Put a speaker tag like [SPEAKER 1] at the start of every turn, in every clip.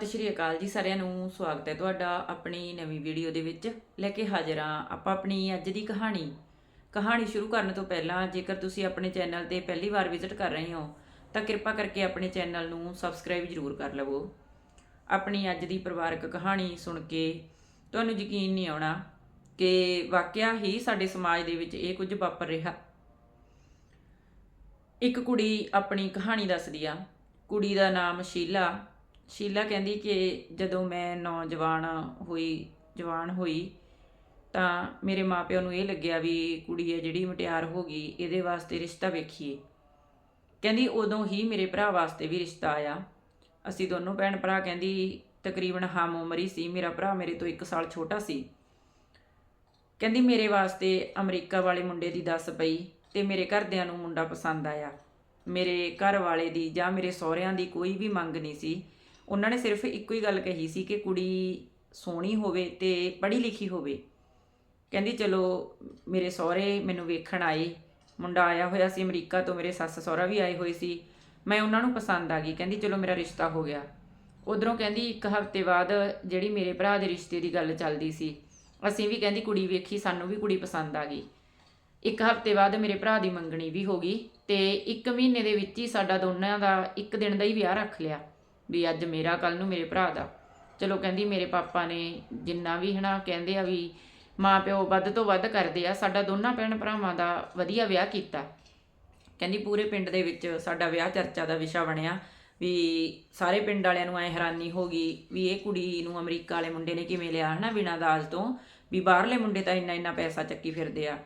[SPEAKER 1] ਸਤਿ ਸ਼੍ਰੀ ਅਕਾਲ ਜੀ ਸਾਰਿਆਂ ਨੂੰ, ਸਵਾਗਤ ਹੈ ਤੁਹਾਡਾ ਆਪਣੀ ਨਵੀਂ ਵੀਡੀਓ ਦੇ ਵਿੱਚ। ਲੈ ਕੇ ਹਾਜ਼ਰ ਹਾਂ ਆਪਾਂ ਆਪਣੀ ਅੱਜ ਦੀ ਕਹਾਣੀ। ਕਹਾਣੀ ਸ਼ੁਰੂ ਕਰਨ ਤੋਂ ਪਹਿਲਾਂ ਜੇਕਰ ਤੁਸੀਂ ਆਪਣੇ ਚੈਨਲ ਤੇ ਪਹਿਲੀ ਵਾਰ ਵਿਜ਼ਿਟ ਕਰ ਰਹੇ ਹੋ, ਤਾਂ ਕਿਰਪਾ ਕਰਕੇ ਆਪਣੇ ਚੈਨਲ ਨੂੰ ਸਬਸਕ੍ਰਾਈਬ ਜ਼ਰੂਰ ਕਰ ਲਵੋ। ਆਪਣੀ ਅੱਜ ਦੀ ਪਰਿਵਾਰਕ ਕਹਾਣੀ ਸੁਣ ਕੇ ਤੁਹਾਨੂੰ ਯਕੀਨ ਨਹੀਂ ਆਉਣਾ ਕਿ ਵਾਕਿਆ ਹੀ ਸਾਡੇ ਸਮਾਜ ਦੇ ਵਿੱਚ ਇਹ ਕੁਝ ਵਾਪਰ ਰਿਹਾ। ਇੱਕ ਕੁੜੀ ਆਪਣੀ ਕਹਾਣੀ ਦੱਸਦੀ ਆ। ਕੁੜੀ ਦਾ ਨਾਮ ਸ਼ੀਲਾ ਸ਼ੀਲਾ ਕਹਿੰਦੀ ਕਿ ਜਦੋਂ ਮੈਂ ਨੌਜਵਾਨ ਹੋਈ, ਜਵਾਨ ਹੋਈ, ਤਾਂ ਮੇਰੇ ਮਾਪਿਆਂ ਨੂੰ ਇਹ ਲੱਗਿਆ ਵੀ ਕੁੜੀ ਹੈ ਜਿਹੜੀ ਮਟਿਆਰ ਹੋ ਗਈ, ਇਹਦੇ ਵਾਸਤੇ ਰਿਸ਼ਤਾ ਵੇਖੀਏ। ਕਹਿੰਦੀ ਉਦੋਂ ਹੀ ਮੇਰੇ ਭਰਾ ਵਾਸਤੇ ਵੀ ਰਿਸ਼ਤਾ ਆਇਆ। ਅਸੀਂ ਦੋਨੋਂ ਭੈਣ ਭਰਾ ਕਹਿੰਦੀ ਤਕਰੀਬਨ ਹਮ ਉਮਰ ਹੀ ਸੀ, ਮੇਰਾ ਭਰਾ ਮੇਰੇ ਤੋਂ 1 ਸਾਲ ਛੋਟਾ ਸੀ। ਕਹਿੰਦੀ ਮੇਰੇ ਵਾਸਤੇ ਅਮਰੀਕਾ ਵਾਲੇ ਮੁੰਡੇ ਦੀ ਦੱਸ ਪਈ ਤੇ ਮੇਰੇ ਘਰਦਿਆਂ ਨੂੰ ਮੁੰਡਾ ਪਸੰਦ ਆਇਆ। ਮੇਰੇ ਘਰ ਵਾਲੇ ਦੀ ਜਾਂ ਮੇਰੇ ਸਹੁਰਿਆਂ ਦੀ ਕੋਈ ਵੀ ਮੰਗ ਨਹੀਂ ਸੀ। ਉਹਨਾਂ ਨੇ ਸਿਰਫ ਇੱਕੋ ਹੀ ਗੱਲ ਕਹੀ ਸੀ ਕਿ ਕੁੜੀ ਸੋਹਣੀ ਹੋਵੇ ਤੇ ਪੜ੍ਹੀ ਲਿਖੀ ਹੋਵੇ। ਕਹਿੰਦੀ, ਚਲੋ, ਮੇਰੇ ਸਹੁਰੇ ਮੈਨੂੰ ਵੇਖਣ ਆਏ। ਮੁੰਡਾ ਆਇਆ ਹੋਇਆ ਸੀ ਅਮਰੀਕਾ ਤੋਂ, ਮੇਰੇ ਸੱਸ ਸਹੁਰਾ ਵੀ ਆਏ ਹੋਏ ਸੀ। ਮੈਂ ਉਹਨਾਂ ਨੂੰ ਪਸੰਦ ਆ ਗਈ। ਕਹਿੰਦੀ, ਚਲੋ, ਮੇਰਾ ਰਿਸ਼ਤਾ ਹੋ ਗਿਆ। ਉਧਰੋਂ ਕਹਿੰਦੀ, ਇੱਕ ਹਫ਼ਤੇ ਬਾਅਦ ਜਿਹੜੀ ਮੇਰੇ ਭਰਾ ਦੇ ਰਿਸ਼ਤੇ ਦੀ ਗੱਲ ਚੱਲਦੀ ਸੀ, ਅਸੀਂ ਵੀ ਕਹਿੰਦੀ, ਕੁੜੀ ਵੇਖੀ, ਸਾਨੂੰ ਵੀ ਕੁੜੀ ਪਸੰਦ ਆ ਗਈ। ਇੱਕ ਹਫ਼ਤੇ ਬਾਅਦ ਮੇਰੇ ਭਰਾ ਦੀ ਮੰਗਣੀ ਵੀ ਹੋ ਗਈ ਤੇ ਇੱਕ ਮਹੀਨੇ ਦੇ ਵਿੱਚ ਹੀ ਸਾਡਾ ਦੋਨਾਂ ਦਾ, ਇੱਕ ਦਿਨ ਦਾ ਹੀ ਵਿਆਹ ਰੱਖ ਲਿਆ। ਵੀ ਅੱਜ ਮੇਰਾ ਕੱਲ ਨੂੰ ਮੇਰੇ ਭਰਾ ਦਾ। ਚਲੋ ਕਹਿੰਦੀ ਮੇਰੇ ਪਾਪਾ ਨੇ ਜਿੰਨਾ ਵੀ ਹਨਾ ਕਹਿੰਦੇ ਆ ਵੀ ਮਾਂ ਪਿਓ ਵੱਧ ਤੋਂ ਵੱਧ ਕਰਦੇ ਆ, ਸਾਡਾ ਦੋਨਾਂ ਭੈਣ ਭਰਾਵਾਂ ਦਾ ਵਧੀਆ ਵਿਆਹ ਕੀਤਾ। ਕਹਿੰਦੀ ਪੂਰੇ ਪਿੰਡ ਦੇ ਵਿੱਚ ਸਾਡਾ ਵਿਆਹ ਚਰਚਾ ਦਾ ਵਿਸ਼ਾ ਬਣਿਆ ਵੀ ਸਾਰੇ ਪਿੰਡ ਵਾਲਿਆਂ ਨੂੰ ਐ ਹੈਰਾਨੀ ਹੋ ਗਈ ਵੀ ਇਹ ਕੁੜੀ ਨੂੰ ਅਮਰੀਕਾ ਵਾਲੇ ਮੁੰਡੇ ਨੇ ਕਿਵੇਂ ਲਿਆ ਹਨਾ ਬਿਨਾਂ ਦਾਜ ਤੋਂ, ਵੀ ਬਾਹਰਲੇ ਮੁੰਡੇ ਤਾਂ ਇੰਨਾ ਇੰਨਾ ਪੈਸਾ ਚੱਕੀ ਫਿਰਦੇ ਆ।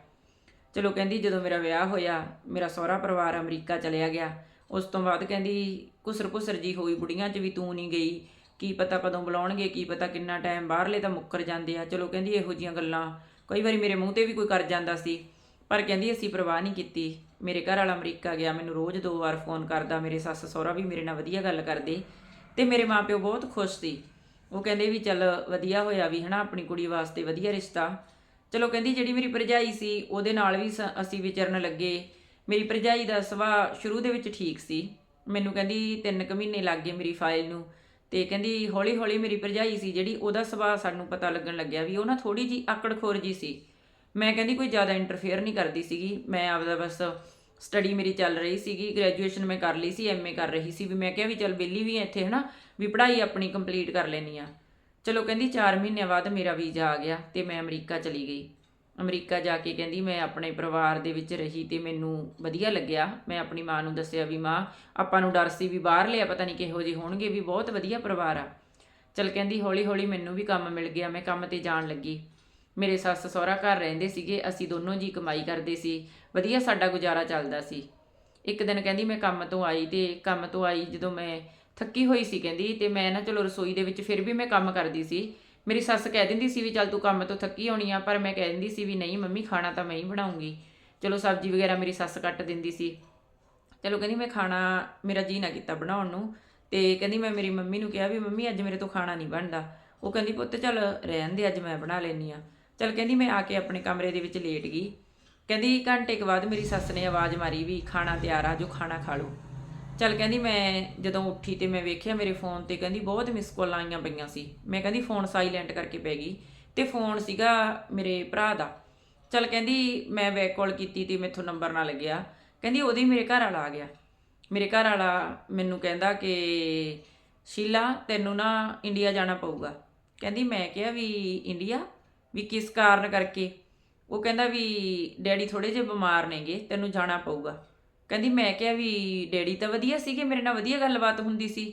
[SPEAKER 1] ਚਲੋ ਕਹਿੰਦੀ ਜਦੋਂ ਮੇਰਾ ਵਿਆਹ ਹੋਇਆ, ਮੇਰਾ ਸਹੁਰਾ ਪਰਿਵਾਰ ਅਮਰੀਕਾ ਚਲਿਆ ਗਿਆ। ਉਸ ਤੋਂ ਬਾਅਦ ਕਹਿੰਦੀ ਕੁਸਰ ਕੁਸਰ ਜੀ ਹੋਈ ਬੁੜੀਆਂ 'ਚ ਵੀ ਤੂੰ ਨਹੀਂ ਗਈ। ਕੀ ਪਤਾ ਕਦੋਂ ਬੁਲਾਉਣਗੇ, ਕੀ ਪਤਾ ਕਿੰਨਾ ਟਾਈਮ ਬਾਹਰਲੇ ਤਾਂ ਮੁੱਕਰ ਜਾਂਦੇ ਆ। ਚਲੋ ਕਹਿੰਦੀ ਇਹੋ ਜੀਆਂ ਗੱਲਾਂ। ਕਈ ਵਾਰੀ ਮੇਰੇ ਮੂੰਹ ਤੇ ਵੀ ਕੋਈ ਕਰ ਜਾਂਦਾ ਸੀ, ਪਰ ਕਹਿੰਦੀ ਅਸੀਂ ਪਰਵਾਹ ਨਹੀਂ ਕੀਤੀ। ਮੇਰੇ ਘਰ ਵਾਲਾ ਅਮਰੀਕਾ ਗਿਆ, ਮੈਨੂੰ ਰੋਜ਼ ਦੋ ਵਾਰ ਫੋਨ ਕਰਦਾ, ਮੇਰੇ ਸੱਸ ਸਹੁਰਾ ਵੀ ਮੇਰੇ ਨਾਲ ਵਧੀਆ ਗੱਲ ਕਰਦੇ ਤੇ ਮੇਰੇ ਮਾਪਿਓ ਬਹੁਤ ਖੁਸ਼ ਸੀ। ਉਹ ਕਹਿੰਦੇ ਵੀ ਚੱਲ ਵਧੀਆ ਹੋਇਆ ਵੀ ਹਨਾ, ਆਪਣੀ ਕੁੜੀ ਵਾਸਤੇ ਵਧੀਆ ਰਿਸ਼ਤਾ। ਚਲੋ ਕਹਿੰਦੀ ਜਿਹੜੀ ਮੇਰੀ ਭਰਜਾਈ ਸੀ, ਉਹਦੇ ਨਾਲ ਵੀ ਸ- ਅਸੀਂ ਵਿਚਰਨ ਲੱਗੇ। ਮੇਰੀ ਭਰਜਾਈ ਦਾ ਸੁਭਾਅ ਸ਼ੁਰੂ ਦੇ ਵਿੱਚ ਠੀਕ ਸੀ। ਮੈਨੂੰ ਕਹਿੰਦੀ ਤਿੰਨ ਕੁ ਮਹੀਨੇ ਲੱਗ ਗਏ ਮੇਰੀ ਫਾਈਲ ਨੂੰ। ਤੇ ਕਹਿੰਦੀ ਹੌਲੀ ਹੌਲੀ ਮੇਰੀ ਭਰਜਾਈ ਸੀ ਜਿਹੜੀ, ਉਹਦਾ ਸੁਭਾਅ ਸਾਨੂੰ ਪਤਾ ਲੱਗਣ ਲੱਗਿਆ ਵੀ ਉਹ ਨਾ ਥੋੜੀ ਜੀ ਆਕੜਖੋਰ ਜੀ ਸੀ। ਮੈਂ ਕਹਿੰਦੀ ਕੋਈ ਜ਼ਿਆਦਾ ਇੰਟਰਫੇਅਰ ਨਹੀਂ ਕਰਦੀ ਸੀਗੀ। ਮੈਂ ਆਪਦਾ ਬਸ ਸਟੱਡੀ ਮੇਰੀ ਚੱਲ ਰਹੀ ਸੀਗੀ। ਗ੍ਰੈਜੂਏਸ਼ਨ ਮੈਂ ਕਰ ਲਈ ਸੀ ਐਮਏ ਕਰ ਰਹੀ ਸੀ ਵੀ ਮੈਂ ਕਿਹਾ ਵੀ ਚੱਲ ਬਿੱਲੀ ਵੀ ਹੈ ਇੱਥੇ, ਹਨਾ, ਵੀ ਪੜ੍ਹਾਈ ਆਪਣੀ ਕੰਪਲੀਟ ਕਰ ਲੈਣੀ ਆ ਚਲੋ ਕਹਿੰਦੀ 4 ਮਹੀਨਿਆਂ ਬਾਅਦ ਮੇਰਾ ਵੀਜ਼ਾ ਆ ਗਿਆ ਤੇ ਮੈਂ ਅਮਰੀਕਾ ਚਲੀ ਗਈ। ਅਮਰੀਕਾ ਜਾ ਕੇ ਕਹਿੰਦੀ, ਮੈਂ ਆਪਣੇ ਪਰਿਵਾਰ ਦੇ ਵਿੱਚ ਰਹੀ ਤੇ ਮੈਨੂੰ ਵਧੀਆ ਲੱਗਿਆ। ਮੈਂ ਆਪਣੀ ਮਾਂ ਨੂੰ ਦੱਸਿਆ ਵੀ, ਮਾਂ, ਆਪਾਂ ਨੂੰ ਡਰ ਸੀ ਵੀ ਬਾਹਰ ਲਿਆ, ਪਤਾ ਨਹੀਂ ਕਿਹੋ ਜਿਹੇ ਹੋਣਗੇ, ਵੀ ਬਹੁਤ ਵਧੀਆ ਪਰਿਵਾਰ ਆ। ਚਲ ਕਹਿੰਦੀ ਹੌਲੀ ਹੌਲੀ ਮੈਨੂੰ ਵੀ ਕੰਮ ਮਿਲ ਗਿਆ, ਮੈਂ ਕੰਮ ਤੇ ਜਾਣ ਲੱਗੀ। ਮੇਰੇ ਸੱਸ ਸਹੁਰਾ ਘਰ ਰਹਿੰਦੇ ਸੀਗੇ, ਅਸੀਂ ਦੋਨੋਂ ਜੀ ਕਮਾਈ ਕਰਦੇ ਸੀ, ਵਧੀਆ ਸਾਡਾ ਗੁਜ਼ਾਰਾ ਚੱਲਦਾ ਸੀ। ਇੱਕ ਦਿਨ ਕਹਿੰਦੀ, ਮੈਂ ਕੰਮ ਤੋਂ ਆਈ ਤੇ ਕੰਮ ਤੋਂ ਆਈ ਜਦੋਂ ਮੈਂ ਥੱਕੀ ਹੋਈ ਸੀ ਕਹਿੰਦੀ, ਤੇ ਮੈਂ ਨਾ ਚਲੋ ਰਸੋਈ ਦੇ ਵਿੱਚ ਫਿਰ ਵੀ ਮੈਂ ਕੰਮ ਕਰਦੀ ਸੀ। ਮੇਰੀ ਸੱਸ ਕਹਿ ਦਿੰਦੀ ਸੀ ਵੀ ਚੱਲ ਤੂੰ ਕੰਮ ਤੋਂ ਥੱਕੀ ਹੋਣੀ ਆ, ਪਰ ਮੈਂ ਕਹਿ ਦਿੰਦੀ ਸੀ ਵੀ ਨਹੀਂ, ਮੰਮੀ ਖਾਣਾ ਤਾਂ ਮੈਂ ਹੀ ਬਣਾਉਂਗੀ। ਚਲੋ ਸਬਜ਼ੀ ਵਗੈਰਾ ਮੇਰੀ ਸੱਸ ਕੱਟ ਦਿੰਦੀ ਸੀ। ਚਲੋ ਕਹਿੰਦੀ ਮੈਂ ਖਾਣਾ ਮੇਰਾ ਜੀ ਨਾ ਕੀਤਾ ਬਣਾਉਣ ਨੂੰ ਤੇ ਕਹਿੰਦੀ ਮੈਂ ਮੇਰੀ ਮੰਮੀ ਨੂੰ ਕਿਹਾ ਵੀ ਮੰਮੀ ਅੱਜ ਮੇਰੇ ਤੋਂ ਖਾਣਾ ਨਹੀਂ ਬਣਦਾ। ਉਹ ਕਹਿੰਦੀ ਪੁੱਤ ਚੱਲ ਰਹਿਣ ਦੇ, ਅੱਜ ਮੈਂ ਬਣਾ ਲੈਣੀ ਆ ਚਲ ਕਹਿੰਦੀ ਮੈਂ ਆ ਕੇ ਆਪਣੇ ਕਮਰੇ ਦੇ ਵਿੱਚ ਲੇਟ ਗਈ। ਕਹਿੰਦੀ ਘੰਟੇ ਕੁ ਬਾਅਦ ਮੇਰੀ ਸੱਸ ਨੇ ਆਵਾਜ਼ ਮਾਰੀ ਵੀ ਖਾਣਾ ਤਿਆਰ ਆ, ਜੋ ਖਾਣਾ ਖਾ ਲਓ। ਚੱਲ ਕਹਿੰਦੀ ਮੈਂ ਜਦੋਂ ਉੱਠੀ ਤੇ ਮੈਂ ਵੇਖਿਆ ਮੇਰੇ ਫੋਨ ਤੇ ਕਹਿੰਦੀ ਬਹੁਤ ਮਿਸ ਕਾਲਾਂ ਆਈਆਂ ਪਈਆਂ ਸੀ। ਮੈਂ ਕਹਿੰਦੀ ਫੋਨ ਸਾਇਲੈਂਟ ਕਰਕੇ ਪੈ ਗਈ ਤੇ ਫੋਨ ਸੀਗਾ ਮੇਰੇ ਭਰਾ ਦਾ। ਚੱਲ ਕਹਿੰਦੀ ਮੈਂ ਬੈਕ ਕਾਲ ਕੀਤੀ ਤੇ ਮੈਥੋਂ ਨੰਬਰ ਨਾ ਲੱਗਿਆ। ਕਹਿੰਦੀ ਉਹਦੇ ਮੇਰੇ ਘਰ ਵਾਲਾ ਆ ਗਿਆ। ਮੇਰੇ ਘਰ ਵਾਲਾ ਮੈਨੂੰ ਕਹਿੰਦਾ ਕਿ ਸ਼ੀਲਾ ਤੈਨੂੰ ਨਾ ਇੰਡੀਆ ਜਾਣਾ ਪਊਗਾ। ਕਹਿੰਦੀ ਮੈਂ ਕਿਹਾ ਵੀ ਇੰਡੀਆ ਵੀ ਕਿਸ ਕਾਰਨ ਕਰਕੇ? ਉਹ ਕਹਿੰਦਾ ਵੀ ਡੈਡੀ ਥੋੜੇ ਜਿਹਾ ਬਿਮਾਰ ਨੇਗੇ, ਤੈਨੂੰ ਜਾਣਾ ਪਊਗਾ। ਕਹਿੰਦੀ ਮੈਂ ਕਿਹਾ ਵੀ ਡੈਡੀ ਤਾਂ ਵਧੀਆ ਸੀਗੇ, ਮੇਰੇ ਨਾਲ ਵਧੀਆ ਗੱਲਬਾਤ ਹੁੰਦੀ ਸੀ।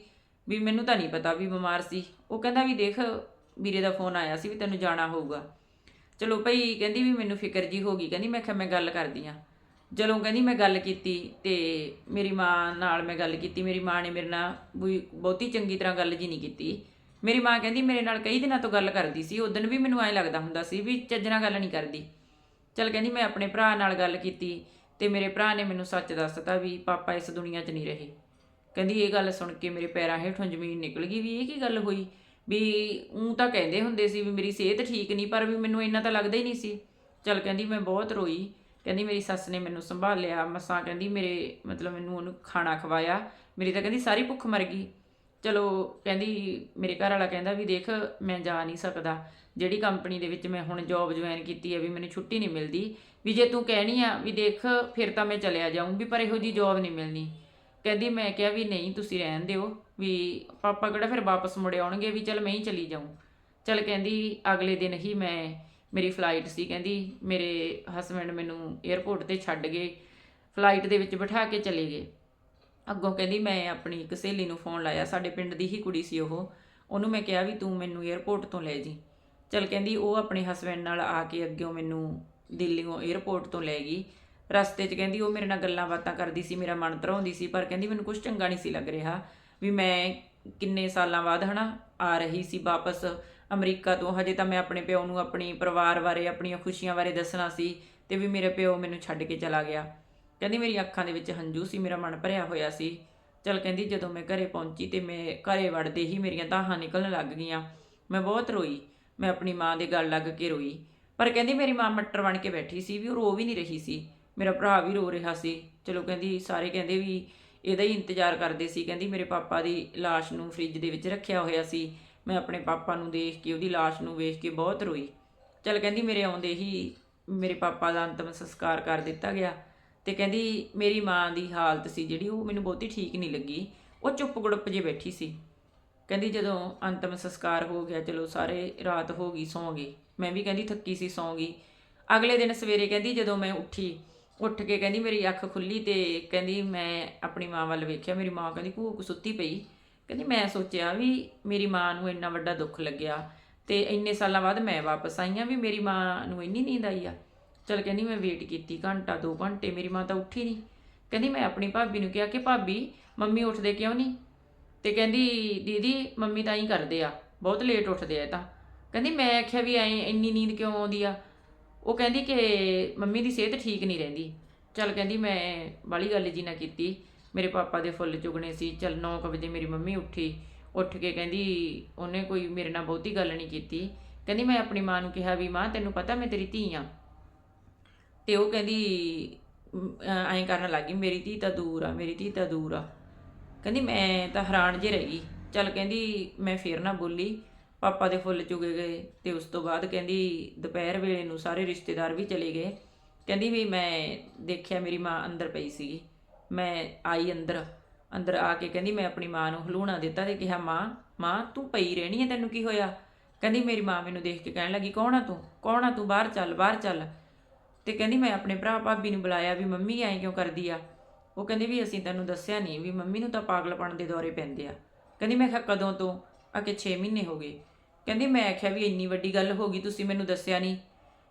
[SPEAKER 1] ਵੀ ਮੈਨੂੰ ਤਾਂ ਨਹੀਂ ਪਤਾ ਵੀ ਬਿਮਾਰ ਸੀ। ਉਹ ਕਹਿੰਦਾ ਵੀ ਦੇਖ, ਵੀਰੇ ਦਾ ਫੋਨ ਆਇਆ ਸੀ ਵੀ ਤੈਨੂੰ ਜਾਣਾ ਹੋਊਗਾ। ਚਲੋ ਭਈ ਕਹਿੰਦੀ ਵੀ ਮੈਨੂੰ ਫਿਕਰ ਜੀ ਹੋ ਗਈ। ਕਹਿੰਦੀ ਮੈਂ ਕਿਹਾ ਮੈਂ ਗੱਲ ਕਰਦੀ ਆ। ਜਦੋਂ ਕਹਿੰਦੀ ਮੈਂ ਗੱਲ ਕੀਤੀ ਤੇ ਮੇਰੀ ਮਾਂ ਨਾਲ ਮੈਂ ਗੱਲ ਕੀਤੀ, ਮੇਰੀ ਮਾਂ ਨੇ ਮੇਰੇ ਨਾਲ ਵੀ ਬਹੁਤੀ ਚੰਗੀ ਤਰ੍ਹਾਂ ਗੱਲ ਜੀ ਨਹੀਂ ਕੀਤੀ। ਮੇਰੀ ਮਾਂ ਕਹਿੰਦੀ ਮੇਰੇ ਨਾਲ ਕਈ ਦਿਨਾਂ ਤੋਂ ਗੱਲ ਕਰਦੀ ਸੀ। ਉਦੋਂ ਵੀ ਮੈਨੂੰ ਐਂ ਲੱਗਦਾ ਹੁੰਦਾ ਸੀ ਵੀ ਚੱਜ ਨਾਲ ਗੱਲ ਨਹੀਂ ਕਰਦੀ। ਚਲ ਕਹਿੰਦੀ ਮੈਂ ਆਪਣੇ ਭਰਾ ਨਾਲ ਗੱਲ ਕੀਤੀ। ਤੇ ਮੇਰੇ ਭਰਾ ਨੇ ਮੈਨੂੰ ਸੱਚ ਦੱਸਤਾ ਵੀ ਪਾਪਾ ਇਸ ਦੁਨੀਆ 'ਚ ਨਹੀਂ ਰਹੇ। ਕਹਿੰਦੀ ਇਹ ਗੱਲ ਸੁਣ ਕੇ ਮੇਰੇ ਪੈਰਾਂ ਹੇਠੋਂ ਜ਼ਮੀਨ ਨਿਕਲ ਗਈ ਵੀ ਇਹ ਕੀ ਗੱਲ ਹੋਈ? ਵੀ ਉਹ ਤਾਂ ਕਹਿੰਦੇ ਹੁੰਦੇ ਸੀ ਵੀ ਮੇਰੀ ਸਿਹਤ ਠੀਕ ਨਹੀਂ, ਪਰ ਵੀ ਮੈਨੂੰ ਇੰਨਾ ਤਾਂ ਲੱਗਦਾ ਹੀ ਨਹੀਂ ਸੀ। ਚਲ ਕਹਿੰਦੀ ਮੈਂ ਬਹੁਤ ਰੋਈ। ਕਹਿੰਦੀ ਮੇਰੀ ਸੱਸ ਨੇ ਮੈਨੂੰ ਸੰਭਾਲਿਆ, ਮਸਾਂ ਕਹਿੰਦੀ ਮੇਰੇ ਮਤਲਬ ਮੈਨੂੰ ਉਹਨੂੰ ਖਾਣਾ ਖਵਾਇਆ। ਮੇਰੀ ਤਾਂ ਕਹਿੰਦੀ ਸਾਰੀ ਭੁੱਖ ਮਰ ਗਈ। ਚਲੋ ਕਹਿੰਦੀ ਮੇਰੇ ਘਰ ਵਾਲਾ ਕਹਿੰਦਾ ਵੀ ਦੇਖ ਮੈਂ ਜਾ ਨਹੀਂ ਸਕਦਾ। ਜਿਹੜੀ ਕੰਪਨੀ ਦੇ ਵਿੱਚ ਮੈਂ ਹੁਣ ਜੌਬ ਜੁਆਇਨ ਕੀਤੀ ਹੈ ਵੀ ਮੈਨੂੰ ਛੁੱਟੀ ਨਹੀਂ ਮਿਲਦੀ। ਵੀ ਜੇ ਤੂੰ ਕਹਿਣੀ ਆ ਵੀ ਦੇਖ ਫਿਰ ਤਾਂ ਮੈਂ ਚਲਿਆ ਜਾਊਂ ਵੀ ਪਰ ਇਹੋ ਜੀ ਜੌਬ ਨਹੀਂ ਮਿਲਣੀ। ਕਹਿੰਦੀ ਮੈਂ ਕਿਹਾ ਵੀ ਨਹੀਂ ਤੁਸੀਂ ਰਹਿਣ ਦਿਓ ਵੀ ਪਾਪਾ ਕਿਹੜਾ ਫਿਰ ਵਾਪਸ ਮੁੜ ਆਉਣਗੇ ਵੀ ਚਲ ਮੈਂ ਹੀ ਚਲੀ ਜਾਊਂ। ਚਲ ਕਹਿੰਦੀ ਅਗਲੇ ਦਿਨ ਹੀ ਮੈਂ ਮੇਰੀ ਫਲਾਈਟ ਸੀ ਕਹਿੰਦੀ ਮੇਰੇ ਹਸਬੰਡ ਮੈਨੂੰ 에ਅਰਪੋਰਟ ਤੇ ਛੱਡ ਗਏ। ਫਲਾਈਟ ਦੇ ਵਿੱਚ ਬਿਠਾ ਕੇ ਚਲੇ ਗਏ। ਅੱਗੋਂ ਕਹਿੰਦੀ ਮੈਂ ਆਪਣੀ ਇੱਕ ਸਹੇਲੀ ਨੂੰ ਫੋਨ ਲਾਇਆ, ਸਾਡੇ ਪਿੰਡ ਦੀ ਹੀ ਕੁੜੀ ਸੀ ਉਹ। ਉਹਨੂੰ ਮੈਂ ਕਿਹਾ ਵੀ ਤੂੰ ਮੈਨੂੰ 에ਅਰਪੋਰਟ ਤੋਂ ਲੈ ਜੀ। ਚਲ ਕਹਿੰਦੀ ਉਹ ਆਪਣੇ ਹਸਬੰਡ ਨਾਲ ਆ ਕੇ ਅੱਗਿਓਂ ਮੈਨੂੰ ਦਿੱਲੀੋਂ 에ਅਰਪੋਰਟ ਤੋਂ ਲੈ ਗਈ। ਰਸਤੇ 'ਚ ਕਹਿੰਦੀ ਉਹ ਮੇਰੇ ਨਾਲ ਗੱਲਾਂ ਬਾਤਾਂ ਕਰਦੀ ਸੀ, ਮੇਰਾ ਮਨ ਧਰਾਉਂਦੀ ਸੀ, ਪਰ ਕਹਿੰਦੀ ਮੈਨੂੰ ਕੁਝ ਚੰਗਾ ਨਹੀਂ ਸੀ ਲੱਗ ਰਿਹਾ ਵੀ ਮੈਂ ਕਿੰਨੇ ਸਾਲਾਂ ਬਾਅਦ ਹਨਾ ਆ ਰਹੀ ਸੀ ਵਾਪਸ ਅਮਰੀਕਾ ਤੋਂ। ਹਜੇ ਤਾਂ ਮੈਂ ਆਪਣੇ ਪਿਓ ਨੂੰ, ਆਪਣੀ ਪਰਿਵਾਰ ਬਾਰੇ, ਆਪਣੀਆਂ ਖੁਸ਼ੀਆਂ ਬਾਰੇ ਦੱਸਣਾ ਸੀ ਤੇ ਵੀ ਮੇਰੇ ਪਿਓ ਮੈਨੂੰ ਛੱਡ ਕੇ ਚਲਾ ਗਿਆ। ਕਹਿੰਦੀ ਮੇਰੀ ਅੱਖਾਂ ਦੇ ਵਿੱਚ ਹੰਝੂ ਸੀ, ਮੇਰਾ ਮਨ ਭਰਿਆ ਹੋਇਆ ਸੀ। ਚਲ ਕਹਿੰਦੀ, ਜਦੋਂ ਮੈਂ ਘਰੇ ਪਹੁੰਚੀ ਤੇ ਮੈਂ ਘਰੇ ਵੜਦੇ ਹੀ ਮੇਰੀਆਂ ਤਾਹਾਂ ਨਿਕਲਣ ਲੱਗ ਗਈਆਂ। ਮੈਂ ਬਹੁਤ ਰੋਈ, ਮੈਂ ਆਪਣੀ ਮਾਂ ਦੇ ਗੱਲ ਲੱਗ ਕੇ ਰੋਈ। ਪਰ ਕਹਿੰਦੀ ਮੇਰੀ ਮਾਂ ਮੱਟਰ ਬਣ ਕੇ ਬੈਠੀ ਸੀ ਵੀ ਉਹ ਰੋ ਵੀ ਨਹੀਂ ਰਹੀ ਸੀ। ਮੇਰਾ ਭਰਾ ਵੀ ਰੋ ਰਿਹਾ ਸੀ। ਚਲੋ ਕਹਿੰਦੀ, ਸਾਰੇ ਕਹਿੰਦੇ ਵੀ ਇਹਦਾ ਹੀ ਇੰਤਜ਼ਾਰ ਕਰਦੇ ਸੀ। ਕਹਿੰਦੀ ਮੇਰੇ ਪਾਪਾ ਦੀ ਲਾਸ਼ ਨੂੰ ਫ੍ਰਿਜ ਦੇ ਵਿੱਚ ਰੱਖਿਆ ਹੋਇਆ ਸੀ। ਮੈਂ ਆਪਣੇ ਪਾਪਾ ਨੂੰ ਦੇਖ ਕੇ, ਉਹਦੀ ਲਾਸ਼ ਨੂੰ ਵੇਖ ਕੇ ਬਹੁਤ ਰੋਈ। ਚਲ ਕਹਿੰਦੀ ਮੇਰੇ ਆਉਂਦੇ ਹੀ ਮੇਰੇ ਪਾਪਾ ਦਾ ਅੰਤਮ ਸੰਸਕਾਰ ਕਰ ਦਿੱਤਾ ਗਿਆ। ਤੇ ਕਹਿੰਦੀ ਮੇਰੀ ਮਾਂ ਦੀ ਹਾਲਤ ਸੀ ਜਿਹੜੀ ਉਹ ਮੈਨੂੰ ਬਹੁਤੀ ਠੀਕ ਨਹੀਂ ਲੱਗੀ। ਉਹ ਚੁੱਪ ਗੜੁੱਪ ਜੇ ਬੈਠੀ ਸੀ। ਕਹਿੰਦੀ ਜਦੋਂ ਅੰਤਮ ਸੰਸਕਾਰ ਹੋ ਗਿਆ, ਚਲੋ ਸਾਰੇ ਰਾਤ ਹੋ ਗਈ, ਸੌਂ ਗਏ। ਮੈਂ ਵੀ ਕਹਿੰਦੀ ਥੱਕੀ ਸੀ, ਸੌਂ ਗਈ। ਅਗਲੇ ਦਿਨ ਸਵੇਰੇ ਕਹਿੰਦੀ ਜਦੋਂ ਮੈਂ ਉੱਠੀ, ਉੱਠ ਕੇ ਕਹਿੰਦੀ ਮੇਰੀ ਅੱਖ ਖੁੱਲੀ ਤੇ ਕਹਿੰਦੀ ਮੈਂ ਆਪਣੀ ਮਾਂ ਵੱਲ ਵੇਖਿਆ, ਮੇਰੀ ਮਾਂ ਕਹਿੰਦੀ ਘੂਕ ਸੁੱਤੀ ਪਈ। ਕਹਿੰਦੀ ਮੈਂ ਸੋਚਿਆ ਵੀ ਮੇਰੀ ਮਾਂ ਨੂੰ ਇੰਨਾ ਵੱਡਾ ਦੁੱਖ ਲੱਗਿਆ ਤੇ ਇੰਨੇ ਸਾਲਾਂ ਬਾਅਦ ਮੈਂ ਵਾਪਸ ਆਈ ਆ ਵੀ ਮੇਰੀ ਮਾਂ ਨੂੰ ਇੰਨੀ ਨੀਂਦ ਆਈ ਆ। ਚਲ ਕਹਿੰਦੀ ਮੈਂ ਵੇਟ ਕੀਤੀ ਘੰਟਾ 2 ਘੰਟੇ, ਮੇਰੀ ਮਾਂ ਤਾਂ ਉੱਠੀ ਨਹੀਂ ਕਹਿੰਦੀ ਮੈਂ ਆਪਣੀ ਭਾਬੀ ਨੂੰ ਕਿਹਾ ਕਿ ਭਾਬੀ, ਮੰਮੀ ਉੱਠਦੇ ਕਿਉਂ ਨਹੀਂ ਤੇ ਕਹਿੰਦੀ, ਦੀਦੀ, ਮੰਮੀ ਤਾਂ ਹੀ ਕਰਦੇ ਆ, ਬਹੁਤ ਲੇਟ ਉੱਠਦੇ ਆ ਇਹ ਤਾਂ। ਕਹਿੰਦੀ ਮੈਂ ਆਖਿਆ ਵੀ ਐ, ਇੰਨੀ ਨੀਂਦ ਕਿਉਂ ਆਉਂਦੀ ਆ? ਉਹ ਕਹਿੰਦੀ ਕਿ ਮੰਮੀ ਦੀ ਸਿਹਤ ਠੀਕ ਨਹੀਂ ਰਹਿੰਦੀ। ਚਲ ਕਹਿੰਦੀ ਮੈਂ ਬਾਲੀ ਗੱਲ ਜੀ ਨਾ ਕੀਤੀ। ਮੇਰੇ ਪਾਪਾ ਦੇ ਫੁੱਲ ਚੁਗਣੇ ਸੀ। ਚਲ 9 ਵਜੇ ਮੇਰੀ ਮੰਮੀ ਉੱਠੀ। ਉੱਠ ਕੇ ਕਹਿੰਦੀ ਉਹਨੇ ਕੋਈ ਮੇਰੇ ਨਾਲ ਬਹੁਤੀ ਗੱਲ ਨਹੀਂ ਕੀਤੀ। ਕਹਿੰਦੀ ਮੈਂ ਆਪਣੀ ਮਾਂ ਨੂੰ ਕਿਹਾ ਵੀ ਮਾਂ, ਤੈਨੂੰ ਪਤਾ ਮੈਂ ਤੇਰੀ ਧੀ ਆ। ਤੇ ਉਹ ਕਹਿੰਦੀ ਐਂ ਕਰਨ ਲੱਗੀ, ਮੇਰੀ ਧੀ ਤਾਂ ਦੂਰ ਆ, ਮੇਰੀ ਧੀ ਤਾਂ ਦੂਰ ਆ। ਕਹਿੰਦੀ, ਮੈਂ ਤਾਂ ਹੈਰਾਨ ਜੇ ਰਹਿ ਗਈ। ਚੱਲ ਕਹਿੰਦੀ, ਮੈਂ ਫੇਰ ਨਾ ਬੋਲੀ, ਪਾਪਾ ਦੇ ਫੁੱਲ ਚੁਗੇ ਗਏ ਤੇ ਉਸ ਤੋਂ ਬਾਅਦ ਕਹਿੰਦੀ, ਦੁਪਹਿਰ ਵੇਲੇ ਨੂੰ ਸਾਰੇ ਰਿਸ਼ਤੇਦਾਰ ਵੀ ਚਲੇ ਗਏ। ਕਹਿੰਦੀ ਵੀ ਮੈਂ ਦੇਖਿਆ ਮੇਰੀ ਮਾਂ ਅੰਦਰ ਪਈ ਸੀਗੀ। ਮੈਂ ਆਈ ਅੰਦਰ ਅੰਦਰ ਆ ਕੇ ਕਹਿੰਦੀ, ਮੈਂ ਆਪਣੀ ਮਾਂ ਨੂੰ ਹਲੂਣਾ ਦਿੱਤਾ ਤੇ ਕਿਹਾ, ਮਾਂ ਮਾਂ, ਤੂੰ ਪਈ ਰਹਿਣੀ ਹੈ ਤੈਨੂੰ ਕੀ ਹੋਇਆ? ਕਹਿੰਦੀ, ਮੇਰੀ ਮਾਂ ਮੈਨੂੰ ਦੇਖ ਕੇ ਕਹਿਣ ਲੱਗੀ, ਕੌਣ ਆ ਤੂੰ? ਕੌਣ ਆ ਤੂੰ? ਬਾਹਰ ਚੱਲ ਬਾਹਰ ਚੱਲ। ਤੇ ਕਹਿੰਦੀ ਮੈਂ ਆਪਣੇ ਭਰਾ ਭਾਬੀ ਨੂੰ ਬੁਲਾਇਆ ਵੀ ਮੰਮੀ ਐਂ ਕਿਉਂ ਕਰਦੀ ਆ? ਉਹ ਕਹਿੰਦੀ ਵੀ ਅਸੀਂ ਤੈਨੂੰ ਦੱਸਿਆ ਨਹੀਂ ਵੀ ਮੰਮੀ ਨੂੰ ਤਾਂ ਪਾਗਲਪਣ ਦੇ ਦੌਰੇ ਪੈਂਦੇ ਆ। ਕਹਿੰਦੀ ਮੈਂ ਕਿਹਾ ਕਦੋਂ ਤੋਂ? ਆ ਕਿ 6 ਮਹੀਨੇ ਹੋ ਗਏ। ਕਹਿੰਦੀ ਮੈਂ ਆਖਿਆ ਵੀ ਇੰਨੀ ਵੱਡੀ ਗੱਲ ਹੋ ਗਈ, ਤੁਸੀਂ ਮੈਨੂੰ ਦੱਸਿਆ ਨਹੀਂ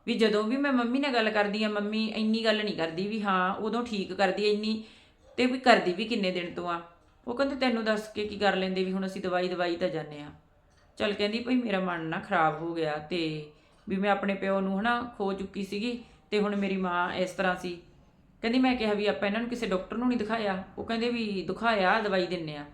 [SPEAKER 1] ਵੀ ਜਦੋਂ ਵੀ ਮੈਂ ਮੰਮੀ ਨਾਲ ਗੱਲ ਕਰਦੀ ਆ, ਮੰਮੀ ਇੰਨੀ ਗੱਲ ਨਹੀਂ ਕਰਦੀ ਵੀ ਹਾਂ, ਉਦੋਂ ਠੀਕ ਕਰਦੀ ਐ ਇੰਨੀ ਤੇ ਵੀ ਕਰਦੀ ਵੀ ਕਿੰਨੇ ਦਿਨ ਤੋਂ ਆ। ਉਹ ਕਹਿੰਦੇ ਤੈਨੂੰ ਦੱਸ ਕੇ ਕੀ ਕਰ ਲੈਂਦੇ ਵੀ ਹੁਣ ਅਸੀਂ ਦਵਾਈ ਦਵਾਈ ਤਾਂ ਜਾਂਦੇ ਆ। ਚਲ ਕਹਿੰਦੀ ਭਈ ਮੇਰਾ ਮਨ ਨਾ ਖਰਾਬ ਹੋ ਗਿਆ ਤੇ ਵੀ ਮੈਂ ਆਪਣੇ ਪਿਓ ਨੂੰ ਹਨਾ ਖੋ ਚੁੱਕੀ ਸੀਗੀ। ਤੇ ਹੁਣ ਮੇਰੀ ਮਾਂ ਇਸ ਤਰ੍ਹਾਂ ਸੀ। ਕਹਿੰਦੀ ਮੈਂ ਕਿਹਾ ਵੀ ਆਪਾਂ ਇਹਨਾਂ ਨੂੰ ਕਿਸੇ ਡਾਕਟਰ ਨੂੰ ਨਹੀਂ ਦਿਖਾਇਆ। ਉਹ ਕਹਿੰਦੇ ਵੀ ਦਿਖਾਇਆ, ਦਵਾਈ ਦਿੰਨੇ ਆ।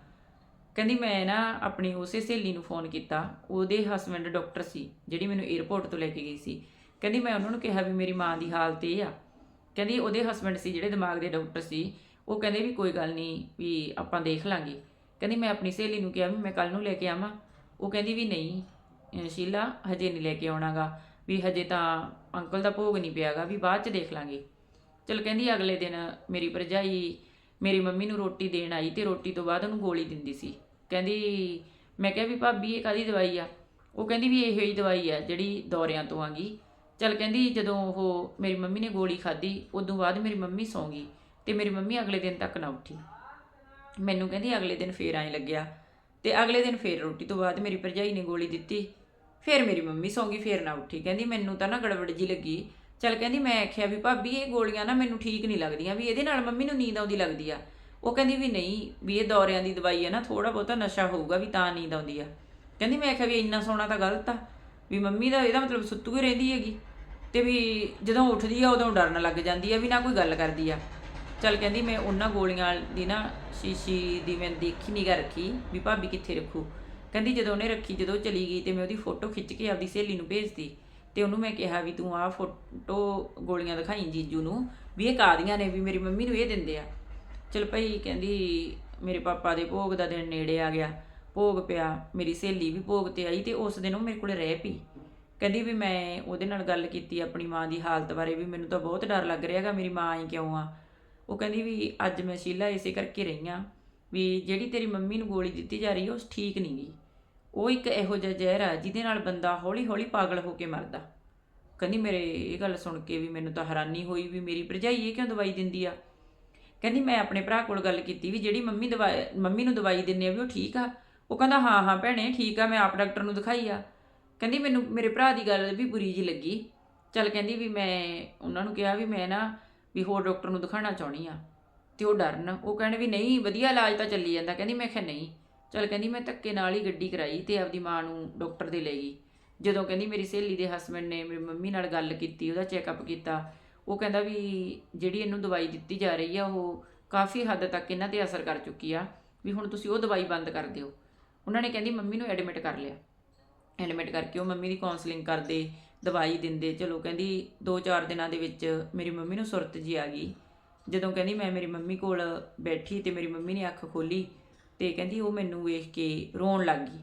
[SPEAKER 1] ਕਹਿੰਦੀ ਮੈਂ ਨਾ ਆਪਣੀ ਉਸੇ ਸਹੇਲੀ ਨੂੰ ਫੋਨ ਕੀਤਾ। ਉਹਦੇ ਹਸਬੰਡ ਡਾਕਟਰ ਸੀ, ਜਿਹੜੀ ਮੈਨੂੰ 에ਅਰਪੋਰਟ ਤੋਂ ਲੈ ਕੇ ਗਈ ਸੀ। ਕਹਿੰਦੀ ਮੈਂ ਉਹਨਾਂ ਨੂੰ ਕਿਹਾ ਵੀ ਮੇਰੀ ਮਾਂ ਦੀ ਹਾਲਤ ਇਹ ਆ। ਕਹਿੰਦੀ ਉਹਦੇ ਹਸਬੰਡ ਸੀ, ਜਿਹੜੇ ਦਿਮਾਗ ਦੇ ਡਾਕਟਰ ਸੀ। ਉਹ ਕਹਿੰਦੇ ਵੀ ਕੋਈ ਗੱਲ ਨਹੀਂ, ਵੀ ਆਪਾਂ ਦੇਖ ਲਾਂਗੇ। ਕਹਿੰਦੀ ਮੈਂ ਆਪਣੀ ਸਹੇਲੀ ਨੂੰ ਕਿਹਾ ਵੀ ਮੈਂ ਕੱਲ ਨੂੰ ਲੈ ਕੇ ਆਵਾਂ। ਉਹ ਕਹਿੰਦੀ ਵੀ ਨਹੀਂ ਸ਼ੀਲਾ, ਹਜੇ ਨਹੀਂ ਲੈ ਕੇ ਆਉਣਾਗਾ। ਵੀ ਹਜੇ ਤਾਂ ਅੰਕਲ ਦਾ ਭੋਗ ਨਹੀਂ ਪਿਆਗਾ, ਵੀ ਬਾਅਦ ਚ ਦੇਖ ਲਾਂਗੇ। ਚਲ ਕਹਿੰਦੀ ਅਗਲੇ ਦਿਨ ਮੇਰੀ ਭਰਜਾਈ ਮੇਰੀ ਮੰਮੀ ਨੂੰ ਰੋਟੀ ਦੇਣ ਆਈ ਤੇ ਰੋਟੀ ਤੋਂ ਬਾਅਦ ਉਹਨੂੰ ਗੋਲੀ ਦਿੰਦੀ ਸੀ। ਕਹਿੰਦੀ, ਮੈਂ ਕਿਹਾ ਵੀ ਭਾਬੀ ਇਹ ਕਾਦੀ ਦਵਾਈ ਆ? ਉਹ ਕਹਿੰਦੀ ਵੀ ਇਹੋ ਹੀ ਦਵਾਈ ਆ ਜਿਹੜੀ ਦੌਰਿਆਂ ਤੋਂ ਆਂਗੀ। ਚਲ ਕਹਿੰਦੀ ਜਦੋਂ ਉਹ ਮੇਰੀ ਮੰਮੀ ਨੇ ਗੋਲੀ ਖਾਧੀ, ਉਦੋਂ ਬਾਅਦ ਮੇਰੀ ਮੰਮੀ ਸੌਂ ਗਈ ਤੇ ਮੇਰੀ ਮੰਮੀ ਅਗਲੇ ਦਿਨ ਤੱਕ ਨਾ ਉੱਠੀ। ਮੈਨੂੰ ਕਹਿੰਦੀ ਅਗਲੇ ਦਿਨ ਫੇਰ ਐਂ ਲੱਗਿਆ ਤੇ ਅਗਲੇ ਦਿਨ ਫੇਰ ਰੋਟੀ ਤੋਂ ਬਾਅਦ ਮੇਰੀ ਭਰਜਾਈ ਨੇ ਗੋਲੀ ਦਿੱਤੀ। ਫਿਰ ਮੇਰੀ ਮੰਮੀ ਸੌਂ ਗਈ, ਫੇਰ ਨਾ ਉੱਠੀ। ਕਹਿੰਦੀ, ਮੈਨੂੰ ਤਾਂ ਨਾ ਗੜਬੜ ਜੀ ਲੱਗੀ। ਚਲ ਕਹਿੰਦੀ, ਮੈਂ ਆਖਿਆ ਵੀ, ਭਾਬੀ, ਇਹ ਗੋਲੀਆਂ ਨਾ ਮੈਨੂੰ ਠੀਕ ਨਹੀਂ ਲੱਗਦੀਆਂ, ਵੀ ਇਹਦੇ ਨਾਲ ਮੰਮੀ ਨੂੰ ਨੀਂਦ ਆਉਂਦੀ ਲੱਗਦੀ ਆ। ਉਹ ਕਹਿੰਦੀ ਵੀ, ਨਹੀਂ, ਵੀ ਇਹ ਦੌਰਿਆਂ ਦੀ ਦਵਾਈ ਆ ਨਾ ਥੋੜਾ ਬਹੁਤਾ ਨਸ਼ਾ ਹੋਊਗਾ ਵੀ ਤਾਂ ਨੀਂਦ ਆਉਂਦੀ ਆ। ਕਹਿੰਦੀ, ਮੈਂ ਆਖਿਆ ਵੀ, ਇੰਨਾ ਸੋਣਾ ਤਾਂ ਗਲਤ ਆ, ਵੀ ਮੰਮੀ ਦਾ ਇਹਦਾ ਮਤਲਬ ਸੁੱਤੂ ਹੀ ਰਹਿੰਦੀ ਹੈਗੀ ਤੇ ਵੀ ਜਦੋਂ ਉੱਠਦੀ ਆ, ਉਦੋਂ ਡਰਨ ਲੱਗ ਜਾਂਦੀ ਆ ਵੀ ਨਾ ਕੋਈ ਗੱਲ ਕਰਦੀ ਆ। ਚਲ ਕਹਿੰਦੀ, ਮੈਂ ਉਹਨਾਂ ਗੋਲੀਆਂ ਦੀ ਨਾ ਸ਼ੀਸ਼ੀ ਦੀ ਮੈਂ ਦੇਖੀ ਨਹੀਂ ਗਾ ਰੱਖੀ ਵੀ ਭਾਬੀ ਕਿੱਥੇ ਰੱਖੂ। ਕਹਿੰਦੀ ਜਦੋਂ ਉਹਨੇ ਰੱਖੀ, ਜਦੋਂ ਚਲੀ ਗਈ ਤੇ ਮੈਂ ਉਹਦੀ ਫੋਟੋ ਖਿੱਚ ਕੇ ਆਪਦੀ ਸਹੇਲੀ ਨੂੰ ਭੇਜਤੀ ਤੇ ਉਹਨੂੰ ਮੈਂ ਕਿਹਾ ਵੀ ਤੂੰ ਆਹ ਫੋਟੋ ਗੋਲੀਆਂ ਦਿਖਾਈ ਜੀਜੂ ਨੂੰ, ਵੀ ਇਹ ਕਾਦੀਆਂ ਨੇ, ਵੀ ਮੇਰੀ ਮੰਮੀ ਨੂੰ ਇਹ ਦਿੰਦੇ ਆ। ਚਲ ਭਈ ਕਹਿੰਦੀ ਮੇਰੇ ਪਾਪਾ ਦੇ ਭੋਗ ਦਾ ਦਿਨ ਨੇੜੇ ਆ ਗਿਆ, ਭੋਗ ਪਿਆ, ਮੇਰੀ ਸਹੇਲੀ ਵੀ ਭੋਗ ਤੇ ਆਈ ਤੇ ਉਸ ਦਿਨ ਉਹ ਮੇਰੇ ਕੋਲੇ ਰਹਿ ਪਈ। ਕਹਿੰਦੀ ਵੀ ਮੈਂ ਉਹਦੇ ਨਾਲ ਗੱਲ ਕੀਤੀ, ਆਪਣੀ ਮਾਂ ਦੀ ਹਾਲਤ ਬਾਰੇ ਵੀ ਮੈਨੂੰ ਤਾਂ ਬਹੁਤ ਡਰ ਲੱਗ ਰਿਹਾਗਾ ਮੇਰੀ ਮਾਂ ਆਈ ਕਿਉਂ ਆ? ਉਹ ਕਹਿੰਦੀ ਵੀ ਅੱਜ ਮੈਂ ਸ਼ੀਲਾ ਇਸੇ ਕਰਕੇ ਰਹੀ ਆ, ਵੀ ਜਿਹੜੀ ਤੇਰੀ ਮੰਮੀ ਨੂੰ ਗੋਲੀ ਦਿੱਤੀ ਜਾ ਰਹੀ ਹੈ ਉਹ ਠੀਕ ਨਹੀਂ ਗਈ ਉਹ ਇੱਕ ਇਹੋ ਜਿਹਾ ਜ਼ਹਿਰ ਆ, ਜਿਹਦੇ ਨਾਲ ਬੰਦਾ ਹੌਲੀ-ਹੌਲੀ ਪਾਗਲ ਹੋ ਕੇ ਮਰਦਾ। ਕਹਿੰਦੀ, ਮੇਰੇ ਇਹ ਗੱਲ ਸੁਣ ਕੇ ਵੀ ਮੈਨੂੰ ਤਾਂ ਹੈਰਾਨੀ ਹੋਈ ਵੀ ਮੇਰੀ ਭਰਜਾਈ ਇਹ ਕਿਉਂ ਦਵਾਈ ਦਿੰਦੀ ਆ? ਕਹਿੰਦੀ, ਮੈਂ ਆਪਣੇ ਭਰਾ ਕੋਲ ਗੱਲ ਕੀਤੀ ਵੀ ਜਿਹੜੀ ਮੰਮੀ ਦਵਾਈ ਮੰਮੀ ਨੂੰ ਦਵਾਈ ਦਿੰਨੇ ਆ ਵੀ ਉਹ ਠੀਕ ਆ? ਉਹ ਕਹਿੰਦਾ, ਹਾਂ ਹਾਂ ਭੈਣੇ, ਠੀਕ ਆ, ਮੈਂ ਆਪ ਡਾਕਟਰ ਨੂੰ ਦਿਖਾਈ ਆ। ਕਹਿੰਦੀ, ਮੈਨੂੰ, ਮੇਰੇ ਭਰਾ ਦੀ ਗੱਲ ਵੀ ਬੁਰੀ ਜੀ ਲੱਗੀ। ਚੱਲ ਕਹਿੰਦੀ ਵੀ ਮੈਂ, ਉਹਨਾਂ ਨੂੰ ਕਿਹਾ ਵੀ ਮੈਂ ਨਾ ਵੀ ਹੋਰ ਡਾਕਟਰ ਨੂੰ ਦਿਖਾਉਣਾ ਚਾਹਣੀ ਆ। ਤੇ ਉਹ ਡਰਨ। ਉਹ ਕਹਿਣ ਵੀ, ਨਹੀਂ, ਵਧੀਆ ਇਲਾਜ ਤਾਂ ਚੱਲੀ ਜਾਂਦਾ। ਕਹਿੰਦੀ, ਮੈਂ ਕਿਹਾ, ਨਹੀਂ। ਚੱਲ ਕਹਿੰਦੀ ਮੈਂ ਧੱਕੇ ਨਾਲ ਹੀ ਗੱਡੀ ਕਰਾਈ ਤੇ ਆਪਦੀ ਮਾਂ ਨੂੰ ਡਾਕਟਰ ਦੇ ਲੈ ਗਈ ਜਦੋਂ ਕਹਿੰਦੀ ਮੇਰੀ ਸਹੇਲੀ ਦੇ ਹਸਬੰਡ ਨੇ ਮੇਰੀ ਮੰਮੀ ਨਾਲ ਗੱਲ ਕੀਤੀ, ਉਹਦਾ ਚੈੱਕਅਪ ਕੀਤਾ, ਉਹ ਕਹਿੰਦਾ ਵੀ ਜਿਹੜੀ ਇਹਨੂੰ ਦਵਾਈ ਦਿੱਤੀ ਜਾ ਰਹੀ ਆ, ਉਹ ਕਾਫੀ ਹੱਦ ਤੱਕ ਇਹਨਾਂ ਤੇ ਅਸਰ ਕਰ ਚੁੱਕੀ ਆ, ਵੀ ਹੁਣ ਤੁਸੀਂ ਉਹ ਦਵਾਈ ਬੰਦ ਕਰ ਦਿਓ। ਉਹਨਾਂ ਨੇ ਕਹਿੰਦੀ ਮੰਮੀ ਨੂੰ ਐਡਮਿਟ ਕਰ ਲਿਆ। ਐਡਮਿਟ ਕਰਕੇ ਉਹ ਮੰਮੀ ਦੀ ਕਾਉਂਸਲਿੰਗ ਕਰਦੇ, ਦਵਾਈ ਦਿੰਦੇ, ਚਲੋ ਕਹਿੰਦੀ 2-4 ਦਿਨਾਂ ਦੇ ਵਿੱਚ ਮੇਰੀ ਮੰਮੀ ਨੂੰ ਸੁਰਤ ਜੀ ਆ ਗਈ। ਜਦੋਂ ਕਹਿੰਦੀ ਮੈਂ ਮੇਰੀ ਮੰਮੀ ਕੋਲ ਬੈਠੀ ਤੇ ਮੇਰੀ ਮੰਮੀ ਨੇ ਅੱਖ ਖੋਲੀ ਤੇ ਕਹਿੰਦੀ ਉਹ ਮੈਨੂੰ ਵੇਖ ਕੇ ਰੋਣ ਲੱਗ ਗਈ।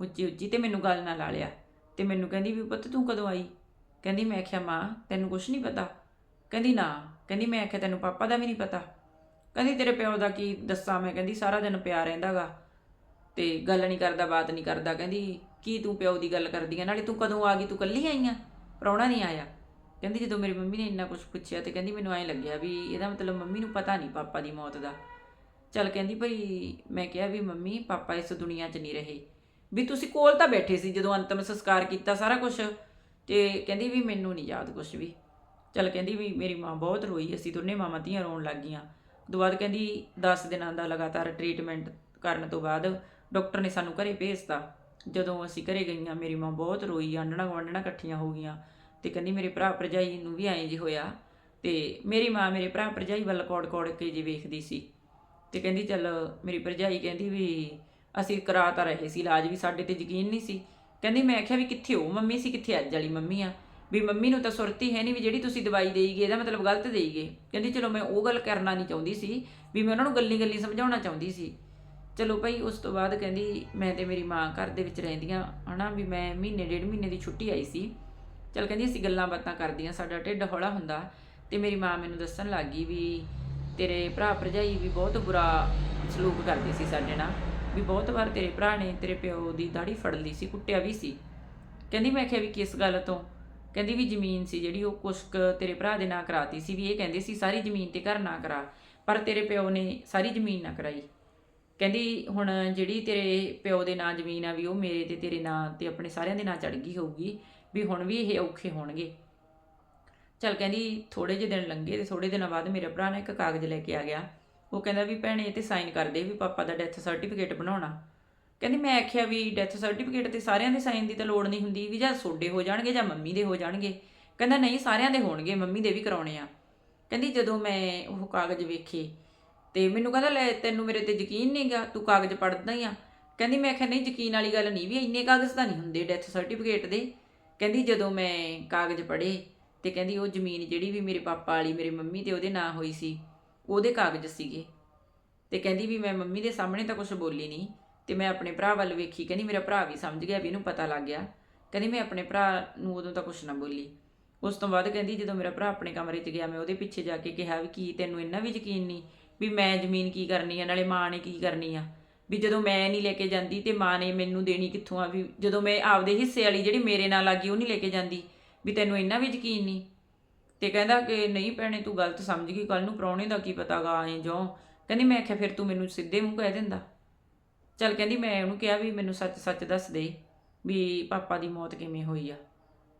[SPEAKER 1] ਉੱਚੀ ਉੱਚੀ ਤੇ ਮੈਨੂੰ ਗੱਲ ਨਾਲ ਲਾ ਲਿਆ ਤੇ ਮੈਨੂੰ ਕਹਿੰਦੀ ਵੀ ਪੁੱਤ ਤੂੰ ਕਦੋਂ ਆਈ? ਕਹਿੰਦੀ ਮੈਂ ਆਖਿਆ, ਮਾਂ, ਤੈਨੂੰ ਕੁਝ ਨਹੀਂ ਪਤਾ। ਕਹਿੰਦੀ, ਨਾ। ਕਹਿੰਦੀ, ਮੈਂ ਆਖਿਆ, ਤੈਨੂੰ ਪਾਪਾ ਦਾ ਵੀ ਨਹੀਂ ਪਤਾ। ਕਹਿੰਦੀ, ਤੇਰੇ ਪਿਓ ਦਾ ਕੀ ਦੱਸਾਂ ਮੈਂ? ਕਹਿੰਦੀ, ਸਾਰਾ ਦਿਨ ਪਿਆ ਰਹਿੰਦਾਗਾ ਤੇ ਗੱਲ ਨਹੀਂ ਕਰਦਾ, ਬਾਤ ਨਹੀਂ ਕਰਦਾ। ਕਹਿੰਦੀ, ਕੀ ਤੂੰ ਪਿਓ ਦੀ ਗੱਲ ਕਰਦੀ ਆ? ਨਾਲੇ ਤੂੰ ਕਦੋਂ ਆ ਗਈ? ਤੂੰ ਕੱਲੀ ਆਈ ਆ? ਪ੍ਰਾਹੁਣਾ ਨਹੀਂ ਆਇਆ? ਕਹਿੰਦੀ, ਜਦੋਂ ਮੇਰੀ ਮੰਮੀ ਨੇ ਇੰਨਾ ਕੁਝ ਪੁੱਛਿਆ ਤੇ ਕਹਿੰਦੀ, ਮੈਨੂੰ ਐਂ ਲੱਗਿਆ ਵੀ ਇਹਦਾ ਮਤਲਬ ਮੰਮੀ ਨੂੰ ਪਤਾ ਨਹੀਂ ਪਾਪਾ ਦੀ ਮੌਤ ਦਾ। ਚੱਲ ਕਹਿੰਦੀ ਭਈ ਮੈਂ ਕਿਹਾ ਵੀ ਮੰਮੀ ਪਾਪਾ ਇਸ ਦੁਨੀਆ 'ਚ ਨਹੀਂ ਰਹੇ। ਵੀ ਤੁਸੀਂ ਕੋਲ ਤਾਂ ਬੈਠੇ ਸੀ ਜਦੋਂ ਅੰਤਮ ਸੰਸਕਾਰ ਕੀਤਾ ਸਾਰਾ ਕੁਝ ਤੇ ਕਹਿੰਦੀ ਵੀ ਮੈਨੂੰ ਨਹੀਂ ਯਾਦ ਕੁਝ ਵੀ। ਚੱਲ ਕਹਿੰਦੀ ਵੀ ਮੇਰੀ ਮਾਂ ਬਹੁਤ ਰੋਈ ਅਸੀਂ ਦੋਨੇ ਮਾਵਾਂ ਧੀਆਂ ਰੋਣ ਲੱਗ ਗਈਆਂ। ਤੋਂ ਬਾਅਦ ਕਹਿੰਦੀ 10 ਦਿਨਾਂ ਦਾ ਲਗਾਤਾਰ ਟ੍ਰੀਟਮੈਂਟ ਕਰਨ ਤੋਂ ਬਾਅਦ ਡਾਕਟਰ ਨੇ ਸਾਨੂੰ ਘਰੇ ਭੇਜਤਾ। ਜਦੋਂ ਅਸੀਂ ਘਰੇ ਗਈਆਂ, ਮੇਰੀ ਮਾਂ ਬਹੁਤ ਰੋਈ ਆਂਡਣਾ ਗਵਾਂਡਣਾ ਇਕੱਠੀਆਂ ਹੋ ਗਈਆਂ ਤੇ ਕਹਿੰਦੀ ਮੇਰੇ ਭਰਾ ਭਰਜਾਈ ਨੂੰ ਵੀ ਐਂ ਜੀ ਹੋਇਆ ਤੇ ਮੇਰੀ ਮਾਂ ਮੇਰੇ ਭਰਾ ਭਰਜਾਈ ਵੱਲ ਕੋੜ ਕੋੜ ਕੇ ਜੀ ਵੇਖਦੀ ਸੀ। ਤੇ ਕਹਿੰਦੀ ਚੱਲ ਮੇਰੀ ਭਰਜਾਈ ਕਹਿੰਦੀ ਵੀ ਅਸੀਂ ਕਰਾ ਤਾਂ ਰਹੇ ਸੀ ਇਲਾਜ ਵੀ, ਸਾਡੇ ਤੇ ਯਕੀਨ ਨਹੀਂ ਸੀ। ਕਹਿੰਦੀ ਮੈਂ ਆਖਿਆ ਵੀ ਕਿੱਥੇ ਹੋ? ਮੰਮੀ ਸੀ ਕਿੱਥੇ? ਅੱਜ ਵਾਲੀ ਮੰਮੀ ਆ। ਵੀ ਮੰਮੀ ਨੂੰ ਤਾਂ ਸੁਰਤੀ ਹੈ ਨਹੀਂ ਵੀ ਜਿਹੜੀ ਤੁਸੀਂ ਦਵਾਈ ਦੇਈਗੇ ਇਹਦਾ ਮਤਲਬ ਗਲਤ ਦੇਈਗੇ ਕਹਿੰਦੀ ਚਲੋ ਮੈਂ ਉਹ ਗੱਲ ਕਰਨਾ ਨਹੀਂ ਚਾਹੁੰਦੀ ਸੀ, ਵੀ ਮੈਂ ਉਹਨਾਂ ਨੂੰ ਗੱਲੀ ਗੱਲੀ ਸਮਝਾਉਣਾ ਚਾਹੁੰਦੀ ਸੀ। ਚਲੋ ਭਾਈ, ਉਸ ਤੋਂ ਬਾਅਦ ਕਹਿੰਦੀ ਮੈਂ ਤੇ ਮੇਰੀ ਮਾਂ ਘਰ ਦੇ ਵਿੱਚ ਰਹਿੰਦੀਆਂ, ਹਨਾ, ਵੀ ਮੈਂ ਮਹੀਨੇ, ਡੇਢ ਮਹੀਨੇ ਦੀ ਛੁੱਟੀ ਆਈ ਸੀ। ਚਲ ਕਹਿੰਦੀ ਅਸੀਂ ਗੱਲਾਂ ਬਾਤਾਂ ਕਰਦੀਆਂ, ਸਾਡਾ ਢਿੱਡ ਹੌਲਾ ਹੁੰਦਾ। ਤੇ ਮੇਰੀ ਮਾਂ ਮੈਨੂੰ ਦੱਸਣ ਲੱਗ ਗਈ ਵੀ ਤੇਰੇ ਭਰਾ ਭਰਜਾਈ ਵੀ ਬਹੁਤ ਬੁਰਾ ਸਲੂਕ ਕਰਦੇ ਸੀ ਸਾਡੇ ਨਾਲ। ਵੀ ਬਹੁਤ ਵਾਰ ਤੇਰੇ ਭਰਾ ਨੇ ਤੇਰੇ ਪਿਓ ਦੀ ਦਾੜੀ ਫੜ ਲਈ ਸੀ, ਕੁੱਟਿਆ ਵੀ ਸੀ। ਕਹਿੰਦੀ ਮੈਂ ਕਿਹਾ ਵੀ ਕਿਸ ਗੱਲ ਤੋਂ? ਕਹਿੰਦੀ ਵੀ ਜ਼ਮੀਨ ਸੀ ਜਿਹੜੀ ਉਹ ਕੁਸ਼ਕ ਤੇਰੇ ਭਰਾ ਦੇ ਨਾਂ ਕਰਾਤੀ ਸੀ, ਵੀ ਇਹ ਕਹਿੰਦੇ ਸੀ ਸਾਰੀ ਜ਼ਮੀਨ ਤੇ ਘਰ ਨਾ ਕਰਾ, ਪਰ ਤੇਰੇ ਪਿਓ ਨੇ ਸਾਰੀ ਜ਼ਮੀਨ ਨਾ ਕਰਾਈ। ਕਹਿੰਦੀ ਹੁਣ ਜਿਹੜੀ ਤੇਰੇ ਪਿਓ ਦੇ ਨਾਂ ਜ਼ਮੀਨ ਆ ਵੀ ਉਹ ਮੇਰੇ ਤੇ ਤੇਰੇ ਨਾਂ ਤੇ ਆਪਣੇ ਸਾਰਿਆਂ ਦੇ ਨਾਂ ਚੜ ਗਈ ਹੋਊਗੀ, ਵੀ ਹੁਣ ਵੀ ਇਹ ਔਖੇ ਹੋਣਗੇ। ਚਲ ਕਹਿੰਦੀ ਥੋੜੇ ਜਿਹੇ ਦਿਨ ਲੰਘੇ ਤੇ ਥੋੜੇ ਦਿਨਾਂ ਬਾਅਦ ਮੇਰੇ ਭਰਾ ਨੇ ਇੱਕ ਕਾਗਜ਼ ਲੈ ਕੇ ਆ ਗਿਆ। ਉਹ ਕਹਿੰਦਾ ਵੀ ਭੈਣੇ ਇਹ ਤੇ ਸਾਈਨ ਕਰ ਦੇ ਵੀ ਪਾਪਾ ਦਾ ਡੈਥ ਸਰਟੀਫਿਕੇਟ ਬਣਾਉਣਾ। ਕਹਿੰਦੀ ਮੈਂ ਆਖਿਆ ਵੀ ਡੈਥ ਸਰਟੀਫਿਕੇਟ ਤੇ ਸਾਰਿਆਂ ਦੇ ਸਾਈਨ ਦੀ ਤਾਂ ਲੋੜ ਨਹੀਂ ਹੁੰਦੀ ਵੀ ਜਾਂ ਸੋਡੇ ਹੋ ਜਾਣਗੇ ਜਾਂ ਮੰਮੀ ਦੇ ਹੋ ਜਾਣਗੇ। ਕਹਿੰਦਾ ਨਹੀਂ, ਸਾਰਿਆਂ ਦੇ ਹੋਣਗੇ, ਮੰਮੀ ਦੇ ਵੀ ਕਰਾਉਣੇ ਆ। ਕਹਿੰਦੀ ਜਦੋਂ ਮੈਂ ਉਹ ਕਾਗਜ਼ ਵੇਖੇ ਤੇ ਮੈਨੂੰ ਕਹਿੰਦਾ ਲੈ ਤੈਨੂੰ ਮੇਰੇ ਤੇ ਯਕੀਨ ਨਹੀਂਗਾ ਤੂੰ ਕਾਗਜ਼ ਪੜ੍ਹਦਾ ਹੀ ਆ। ਕਹਿੰਦੀ ਮੈਂ ਆਖਿਆ ਨਹੀਂ, ਯਕੀਨ ਵਾਲੀ ਗੱਲ ਨਹੀਂ ਵੀ ਇੰਨੇ ਕਾਗਜ਼ ਤਾਂ ਨਹੀਂ ਹੁੰਦੇ ਡੈਥ ਸਰਟੀਫਿਕੇਟ ਦੇ। ਕਹਿੰਦੀ ਜਦੋਂ ਮੈਂ ਕਾਗਜ਼ ਪੜ੍ਹੇ ਤੇ ਕਹਿੰਦੀ ਉਹ ਜ਼ਮੀਨ ਜਿਹੜੀ ਵੀ ਮੇਰੇ ਪਾਪਾ ਵਾਲੀ, ਮੇਰੇ ਮੰਮੀ ਤੇ ਉਹਦੇ ਨਾਂ ਹੋਈ ਸੀ, ਉਹਦੇ ਕਾਗਜ਼ ਸੀਗੇ। ਤੇ ਕਹਿੰਦੀ ਵੀ ਮੈਂ ਮੰਮੀ ਦੇ ਸਾਹਮਣੇ ਤਾਂ ਕੁਝ ਬੋਲੀ ਨਹੀਂ, ਤੇ ਮੈਂ ਆਪਣੇ ਭਰਾ ਵੱਲ ਵੇਖੀ, ਕਹਿੰਦੀ ਮੇਰਾ ਭਰਾ ਵੀ ਸਮਝ ਗਿਆ ਵੀ ਇਹਨੂੰ ਪਤਾ ਲੱਗ ਗਿਆ। ਕਹਿੰਦੀ ਮੈਂ ਆਪਣੇ ਭਰਾ ਨੂੰ ਉਦੋਂ ਤਾਂ ਕੁਝ ਨਾ ਬੋਲੀ। ਉਸ ਤੋਂ ਬਾਅਦ ਕਹਿੰਦੀ ਜਦੋਂ ਮੇਰਾ ਭਰਾ ਆਪਣੇ ਕਮਰੇ 'ਚ ਗਿਆ, ਮੈਂ ਉਹਦੇ ਪਿੱਛੇ ਜਾ ਕੇ ਕਿਹਾ ਵੀ ਕੀ ਤੈਨੂੰ ਇੰਨਾ ਵੀ ਯਕੀਨ ਨਹੀਂ ਵੀ ਮੈਂ ਜ਼ਮੀਨ ਕੀ ਕਰਨੀ ਆ, ਨਾਲੇ ਮਾਂ ਨੇ ਕੀ ਕਰਨੀ ਆ? ਵੀ ਜਦੋਂ ਮੈਂ ਨਹੀਂ ਲੈ ਕੇ ਜਾਂਦੀ ਤੇ ਮਾਂ ਨੇ ਮੈਨੂੰ ਦੇਣੀ ਕਿੱਥੋਂ ਆ? ਵੀ ਜਦੋਂ ਮੈਂ ਆਪਦੇ ਹਿੱਸੇ ਵਾਲੀ ਜਿਹੜੀ ਮੇਰੇ ਨਾਲ ਲੱਗੀ ਉਹ ਨਹੀਂ ਲੈ ਕੇ ਜਾਂਦੀ। ਵੀ ਤੈਨੂੰ ਇੰਨਾ ਵੀ ਯਕੀਨ ਨਹੀਂ? ਤੇ ਕਹਿੰਦਾ ਕਿ ਨਹੀਂ ਭੈਣੇ, ਤੂੰ ਗਲਤ ਸਮਝ ਗਈ ਕੱਲ ਨੂੰ ਪ੍ਰਾਹੁਣੇ ਦਾ ਕੀ ਪਤਾਗਾ ਐ ਜੋ ਕਹਿੰਦੀ ਮੈਂ ਆਖਿਆ ਫਿਰ ਤੂੰ ਮੈਨੂੰ ਸਿੱਧੇ ਮੂੰਹ ਕਹਿ ਦਿੰਦਾ? ਚੱਲ ਕਹਿੰਦੀ ਮੈਂ ਉਹਨੂੰ ਕਿਹਾ ਵੀ ਮੈਨੂੰ ਸੱਚ ਸੱਚ ਦੱਸ ਦੇ ਵੀ ਪਾਪਾ ਦੀ ਮੌਤ ਕਿਵੇਂ ਹੋਈ ਆ।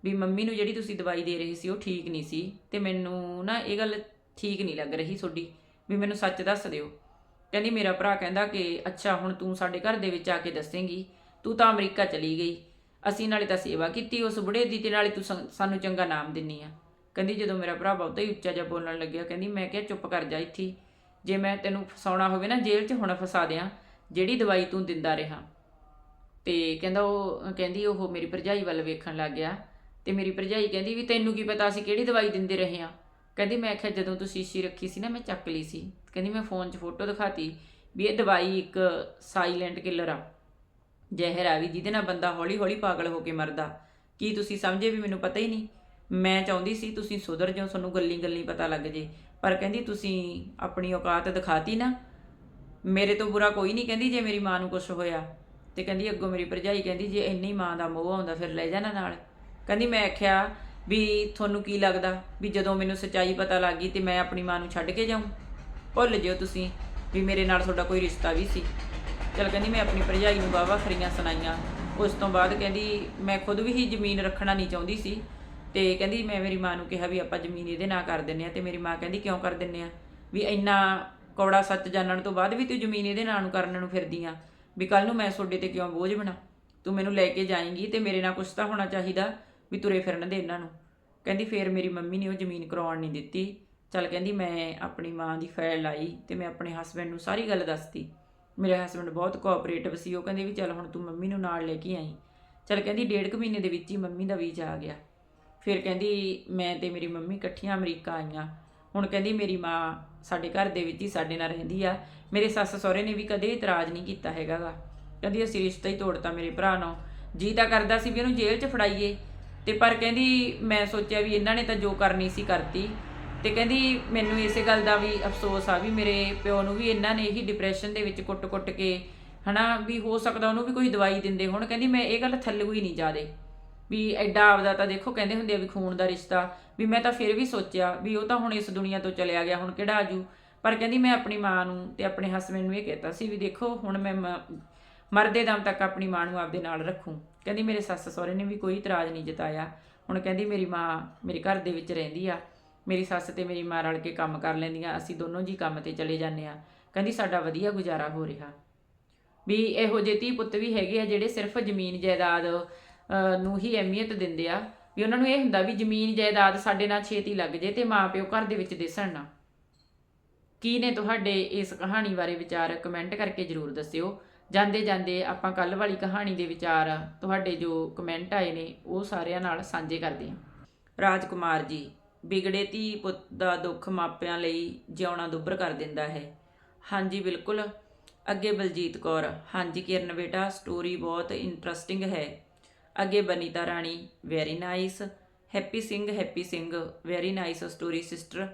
[SPEAKER 1] ਵੀ ਮੰਮੀ ਨੂੰ ਜਿਹੜੀ ਤੁਸੀਂ ਦਵਾਈ ਦੇ ਰਹੇ ਸੀ, ਉਹ ਠੀਕ ਨਹੀਂ ਸੀ ਤੇ ਮੈਨੂੰ ਨਾ ਇਹ ਗੱਲ ਠੀਕ ਨਹੀਂ ਲੱਗ ਰਹੀ ਤੁਹਾਡੀ, ਵੀ ਮੈਨੂੰ ਸੱਚ ਦੱਸ ਦਿਓ। ਕਹਿੰਦੀ ਮੇਰਾ ਭਰਾ ਕਹਿੰਦਾ ਕਿ, ਅੱਛਾ, ਹੁਣ ਤੂੰ ਸਾਡੇ ਘਰ ਦੇ ਵਿੱਚ ਆ ਕੇ ਦੱਸੇਂਗੀ, ਤੂੰ ਤਾਂ ਅਮਰੀਕਾ ਚਲੀ ਗਈ ਅਸੀਂ ਨਾਲੇ ਤਾਂ ਸੇਵਾ ਕੀਤੀ, ਉਸ ਬੁੜੇ ਦੀ ਤੇ ਨਾਲੇ ਤੂੰ ਸਾਨੂੰ ਚੰਗਾ ਨਾਮ ਦਿੰਨੀ ਆ। ਕਹਿੰਦੀ ਜਦੋਂ ਮੇਰਾ ਭਰਾ ਬਹੁਤਾ ਹੀ ਉੱਚਾ ਜਿਹਾ ਬੋਲਣ ਲੱਗਿਆ, ਕਹਿੰਦੀ ਮੈਂ ਕਿਹਾ ਚੁੱਪ ਕਰ ਜਾ ਇੱਥੇ। ਜੇ ਮੈਂ ਤੈਨੂੰ ਫਸਾਉਣਾ ਹੋਵੇ ਨਾ, ਜੇਲ੍ਹ 'ਚ ਹੁਣ ਫਸਾ ਦਿਆਂ, ਜਿਹੜੀ ਦਵਾਈ ਤੂੰ ਦਿੰਦਾ ਰਿਹਾ। ਤੇ ਕਹਿੰਦਾ ਉਹ, ਕਹਿੰਦੀ ਉਹ ਮੇਰੀ ਭਰਜਾਈ ਵੱਲ ਵੇਖਣ ਲੱਗ ਗਿਆ। ਤੇ ਮੇਰੀ ਭਰਜਾਈ ਕਹਿੰਦੀ ਵੀ ਤੈਨੂੰ ਕੀ ਪਤਾ ਅਸੀਂ ਕਿਹੜੀ ਦਵਾਈ ਦਿੰਦੇ ਰਹੇ ਆ ਕਹਿੰਦੀ ਮੈਂ ਆਖਿਆ ਜਦੋਂ ਤੂੰ ਸ਼ੀਸ਼ੀ ਰੱਖੀ ਸੀ ਨਾ, ਮੈਂ ਚੱਕ ਲਈ ਸੀ। ਕਹਿੰਦੀ ਮੈਂ ਫੋਨ 'ਚ ਫੋਟੋ ਦਿਖਾਤੀ ਵੀ ਇਹ ਦਵਾਈ ਇੱਕ ਸਾਇਲੈਂਟ ਕਿਲਰ ਆ। ਜ਼ਹਿਰ ਆ ਵੀ ਜਿਹਦੇ ਨਾਲ ਬੰਦਾ ਹੌਲੀ-ਹੌਲੀ ਪਾਗਲ ਹੋ ਕੇ ਮਰਦਾ। ਕੀ ਤੁਸੀਂ ਸਮਝੇ ਵੀ ਮੈਨੂੰ ਪਤਾ ਹੀ ਨਹੀਂ? ਮੈਂ ਚਾਹੁੰਦੀ ਸੀ ਤੁਸੀਂ ਸੁਧਰ ਜਾਓ, ਤੁਹਾਨੂੰ ਗੱਲੀ ਗੱਲੀ ਪਤਾ ਲੱਗ ਜੇ। ਪਰ ਕਹਿੰਦੀ ਤੁਸੀਂ ਆਪਣੀ ਔਕਾਤ ਦਿਖਾਤੀ ਨਾ। ਮੇਰੇ ਤੋਂ ਬੁਰਾ ਕੋਈ ਨਹੀਂ ਕਹਿੰਦੀ ਜੇ ਮੇਰੀ ਮਾਂ ਨੂੰ ਕੁਝ ਹੋਇਆ। ਤੇ ਕਹਿੰਦੀ ਅੱਗੋਂ ਮੇਰੀ ਭਰਜਾਈ ਕਹਿੰਦੀ ਜੇ ਇੰਨੀ ਮਾਂ ਦਾ ਮੋਹ ਆਉਂਦਾ ਫਿਰ ਲੈ ਜਾਣਾ ਨਾਲ। ਕਹਿੰਦੀ ਮੈਂ ਆਖਿਆ ਵੀ ਤੁਹਾਨੂੰ ਕੀ ਲੱਗਦਾ? ਵੀ ਜਦੋਂ ਮੈਨੂੰ ਸੱਚਾਈ ਪਤਾ ਲੱਗ ਗਈ ਤੇ ਮੈਂ ਆਪਣੀ ਮਾਂ ਨੂੰ ਛੱਡ ਕੇ ਜਾਊਂ? ਭੁੱਲ ਜਿਓ ਤੁਸੀਂ ਵੀ ਮੇਰੇ ਨਾਲ ਤੁਹਾਡਾ ਕੋਈ ਰਿਸ਼ਤਾ ਵੀ ਸੀ। ਚਲ ਕਹਿੰਦੀ ਮੈਂ ਆਪਣੀ ਭਰਜਾਈ ਨੂੰ ਵਾਹਵਾ ਖਰੀਆਂ ਸੁਣਾਈਆਂ। ਉਸ ਤੋਂ ਬਾਅਦ ਕਹਿੰਦੀ ਮੈਂ ਖੁਦ ਵੀ ਹੀ ਜ਼ਮੀਨ ਰੱਖਣਾ ਨਹੀਂ ਚਾਹੁੰਦੀ ਸੀ। ਤੇ ਕਹਿੰਦੀ ਮੈਂ ਮੇਰੀ ਮਾਂ ਨੂੰ ਕਿਹਾ ਵੀ ਆਪਾਂ ਜ਼ਮੀਨ ਇਹਦੇ ਨਾਂ ਕਰ ਦਿੰਨੇ ਆ ਤੇ ਮੇਰੀ ਮਾਂ ਕਹਿੰਦੀ ਕਿਉਂ ਕਰ ਦਿੰਨੇ ਆ ਵੀ ਇੰਨਾ ਕੌੜਾ ਸੱਚ ਜਾਣਨ ਤੋਂ ਬਾਅਦ ਵੀ ਤੂੰ ਜ਼ਮੀਨ ਇਹਦੇ ਨਾਂ ਨੂੰ ਕਰਨ ਨੂੰ ਫਿਰਦੀ ਆ। ਵੀ ਕੱਲ ਨੂੰ ਮੈਂ ਤੁਹਾਡੇ ਤੇ ਕਿਉਂ ਬੋਝ ਬਣਾ? ਤੂੰ ਮੈਨੂੰ ਲੈ ਕੇ ਜਾਏਂਗੀ ਤੇ ਮੇਰੇ ਨਾਲ ਕੁਛ ਤਾਂ ਹੋਣਾ ਚਾਹੀਦਾ ਵੀ ਤੁਰੇ ਫਿਰਨ ਦੇ ਇਹਨਾਂ ਨੂੰ। ਕਹਿੰਦੀ ਫੇਰ ਮੇਰੀ ਮੰਮੀ ਨੇ ਉਹ ਜ਼ਮੀਨ ਕਰਵਾਉਣ ਨਹੀਂ ਦਿੱਤੀ। ਚਲ ਕਹਿੰਦੀ ਮੈਂ ਆਪਣੀ ਮਾਂ ਦੀ ਫੈਲ ਲਾਈ ਤੇ ਮੈਂ ਆਪਣੇ ਹਸਬੰਡ ਨੂੰ ਸਾਰੀ ਗੱਲ ਦੱਸਤੀ। ਮੇਰੇ ਹਸਬੰਡ ਬਹੁਤ ਕੋਆਪਰੇਟਿਵ ਸੀ, ਉਹ ਕਹਿੰਦੇ ਵੀ ਚੱਲ ਹੁਣ ਤੂੰ ਮੰਮੀ ਨੂੰ ਨਾਲ ਲੈ ਕੇ ਆਈ। ਚੱਲ ਕਹਿੰਦੀ ਡੇਢ ਕੁ ਮਹੀਨੇ ਦੇ ਵਿੱਚ ਹੀ ਮੰਮੀ ਦਾ ਵੀਜ਼ਾ ਆ ਗਿਆ। ਫਿਰ ਕਹਿੰਦੀ ਮੈਂ ਤੇ ਮੇਰੀ ਮੰਮੀ ਇਕੱਠੀਆਂ ਅਮਰੀਕਾ ਆਈਆਂ। ਹੁਣ ਕਹਿੰਦੀ ਮੇਰੀ ਮਾਂ ਸਾਡੇ ਘਰ ਦੇ ਵਿੱਚ ਹੀ ਸਾਡੇ ਨਾਲ ਰਹਿੰਦੀ ਆ। ਮੇਰੇ ਸੱਸ ਸਹੁਰੇ ਨੇ ਵੀ ਕਦੇ ਇਤਰਾਜ਼ ਨਹੀਂ ਕੀਤਾ ਹੈਗਾਗਾ। ਕਹਿੰਦੀ ਅਸੀਂ ਰਿਸ਼ਤਾ ਹੀ ਤੋੜਤਾ ਮੇਰੇ ਭਰਾ ਨਾਲ। ਜੀ ਤਾਂ ਕਰਦਾ ਸੀ ਵੀ ਉਹਨੂੰ ਜੇਲ੍ਹ 'ਚ ਫੜਾਈਏ। ਤੇ ਪਰ ਕਹਿੰਦੀ ਮੈਂ ਸੋਚਿਆ ਵੀ ਇਹਨਾਂ ਨੇ ਤਾਂ ਜੋ ਕਰਨੀ ਸੀ ਕਰਤੀ। ਤੇ ਕਹਿੰਦੀ ਮੈਨੂੰ ਇਸੇ ਗੱਲ ਦਾ ਵੀ ਅਫਸੋਸ ਆ ਵੀ ਮੇਰੇ ਪਿਓ ਨੂੰ ਵੀ ਇਹਨਾਂ ਨੇ ਹੀ ਡਿਪਰੈਸ਼ਨ ਦੇ ਵਿੱਚ ਕੁੱਟ-ਕੁੱਟ ਕੇ, ਹਨਾ, ਵੀ ਹੋ ਸਕਦਾ ਉਹਨੂੰ ਵੀ ਕੋਈ ਦਵਾਈ ਦਿੰਦੇ ਹੁਣ। ਕਹਿੰਦੀ ਮੈਂ ਇਹ ਗੱਲ ਥੱਲੇ ਹੀ ਨਹੀਂ ਜਾਦੇ। ਵੀ ਐਡਾ ਆਪਦਾ ਤਾਂ ਦੇਖੋ, ਕਹਿੰਦੇ ਹੁੰਦੇ ਆ ਵੀ ਖੂਨ ਦਾ ਰਿਸ਼ਤਾ, ਵੀ ਮੈਂ ਤਾਂ ਫਿਰ ਵੀ ਸੋਚਿਆ ਵੀ ਉਹ ਤਾਂ ਹੁਣ ਇਸ ਦੁਨੀਆ ਤੋਂ ਚਲਿਆ ਗਿਆ, ਹੁਣ ਕਿਹੜਾ ਆਜੂ? ਪਰ ਕਹਿੰਦੀ ਮੈਂ ਆਪਣੀ ਮਾਂ ਨੂੰ ਤੇ ਆਪਣੇ ਹਸਬੰਡ ਨੂੰ ਇਹ ਕਹਿਤਾ ਸੀ ਵੀ ਦੇਖੋ, ਹੁਣ ਮੈਂ ਮ- ਮਰਦੇ ਦਮ ਤੱਕ ਆਪਣੀ ਮਾਂ ਨੂੰ ਆਪਦੇ ਨਾਲ ਰੱਖੂੰ। ਕਹਿੰਦੀ ਮੇਰੇ ਸੱਸ ਸਹੁਰੇ ਨੇ ਵੀ ਕੋਈ ਇਤਰਾਜ਼ ਨਹੀਂ ਜਤਾਇਆ। ਹੁਣ ਕਹਿੰਦੀ ਮੇਰੀ ਮਾਂ ਮੇਰੇ ਘਰ ਦੇ ਵਿੱਚ ਰਹਿੰਦੀ ਆ। ਮੇਰੀ ਸੱਸ ਤੇ ਮੇਰੀ ਮਾਂ ਰਲ ਕੇ ਕੰਮ ਕਰ ਲੈਂਦੀਆਂ, ਅਸੀਂ ਦੋਨੋਂ ਜੀ ਕੰਮ ਤੇ ਚਲੇ ਜਾਂਦੇ ਆ ਕਹਿੰਦੀ, ਸਾਡਾ ਵਧੀਆ ਗੁਜ਼ਾਰਾ ਹੋ ਰਿਹਾ। ਵੀ ਇਹੋ ਜਿਹੇ ਧੀ ਪੁੱਤ ਵੀ ਹੈਗੇ ਆ ਜਿਹੜੇ ਸਿਰਫ ਜ਼ਮੀਨ ਜਾਇਦਾਦ ਨੂੰ ਹੀ ਅਹਿਮੀਅਤ ਦਿੰਦੇ ਆ। ਵੀ ਉਹਨਾਂ ਨੂੰ ਇਹ ਹੁੰਦਾ ਵੀ ਜ਼ਮੀਨ ਜਾਇਦਾਦ ਸਾਡੇ ਨਾਲ ਛੇਤੀ ਲੱਗ ਜੇ ਤੇ ਮਾਪਿਓ ਘਰ ਦੇ ਵਿੱਚ ਦਿਸਣ ਨਾ। ਕੀ ਨੇ ਤੁਹਾਡੇ ਇਸ ਕਹਾਣੀ ਬਾਰੇ ਵਿਚਾਰ ਕਮੈਂਟ ਕਰਕੇ ਜਰੂਰ ਦੱਸਿਓ। ਜਾਂਦੇ ਜਾਂਦੇ ਆਪਾਂ ਕੱਲ ਵਾਲੀ ਕਹਾਣੀ ਦੇ ਵਿਚਾਰ ਤੁਹਾਡੇ ਜੋ ਕਮੈਂਟ ਆਏ ਨੇ, ਉਹ ਸਾਰਿਆਂ ਨਾਲ ਸਾਂਝੇ ਕਰਦੇ ਹਾਂ। ਰਾਜਕੁਮਾਰ ਜੀ ਵਿਗੜੇ ਧੀ ਪੁੱਤ ਦਾ ਦੁੱਖ ਮਾਪਿਆਂ ਲਈ ਜਿਉਣਾ ਦੁੱਭਰ ਕਰ ਦਿੰਦਾ ਹੈ। ਹਾਂਜੀ, ਬਿਲਕੁਲ। ਅੱਗੇ ਬਲਜੀਤ ਕੌਰ, ਹਾਂਜੀ ਕਿਰਨ ਬੇਟਾ ਸਟੋਰੀ ਬਹੁਤ ਇੰਟਰਸਟਿੰਗ ਹੈ। ਅੱਗੇ Banita Rani very nice Happy Singh Happy Singh very nice story sister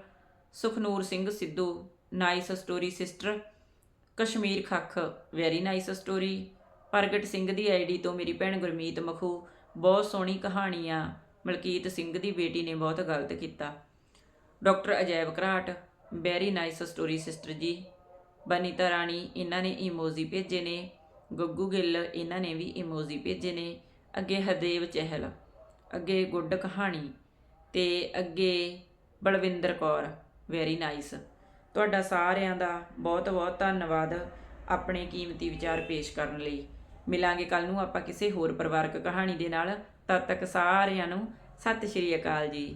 [SPEAKER 1] Sukhnoor Singh Sidhu nice story sister Kashmir Khakh very nice story Pargat Singh ਦੀ ਆਈਡੀ ਤੋਂ ਮੇਰੀ ਭੈਣ ਗੁਰਮੀਤ ਮਖੂ, ਬਹੁਤ ਸੋਹਣੀ ਕਹਾਣੀ ਆ। ਮਲਕੀਤ ਸਿੰਘ ਦੀ ਬੇਟੀ ਨੇ ਬਹੁਤ ਗਲਤ ਕੀਤਾ। Doctor Ajaib Gharat very nice story sister ji, Banita Rani, ਇਹਨਾਂ ਨੇ ਇਮੋਜੀ ਭੇਜੇ ਨੇ। ਗੱਗੂ ਗਿੱਲ, ਇਹਨਾਂ ਨੇ ਵੀ ਇਮੋਜੀ ਭੇਜੇ ਨੇ। ਅੱਗੇ ਹਰਦੇਵ ਚਹਿਲ, ਅੱਗੇ ਗੁੱਡ ਕਹਾਣੀ ਤੇ ਅੱਗੇ ਬਲਵਿੰਦਰ ਕੌਰ, ਵੈਰੀ ਨਾਈਸ। ਤੁਹਾਡਾ ਸਾਰਿਆਂ ਦਾ ਬਹੁਤ ਬਹੁਤ ਧੰਨਵਾਦ ਆਪਣੇ ਕੀਮਤੀ ਵਿਚਾਰ ਪੇਸ਼ ਕਰਨ ਲਈ। ਮਿਲਾਂਗੇ ਕੱਲ ਨੂੰ ਆਪਾਂ ਕਿਸੇ ਹੋਰ ਪਰਿਵਾਰਕ ਕਹਾਣੀ ਦੇ ਨਾਲ। ਤਦ ਤੱਕ ਸਾਰਿਆਂ ਨੂੰ ਸਤਿ ਸ਼੍ਰੀ ਅਕਾਲ ਜੀ।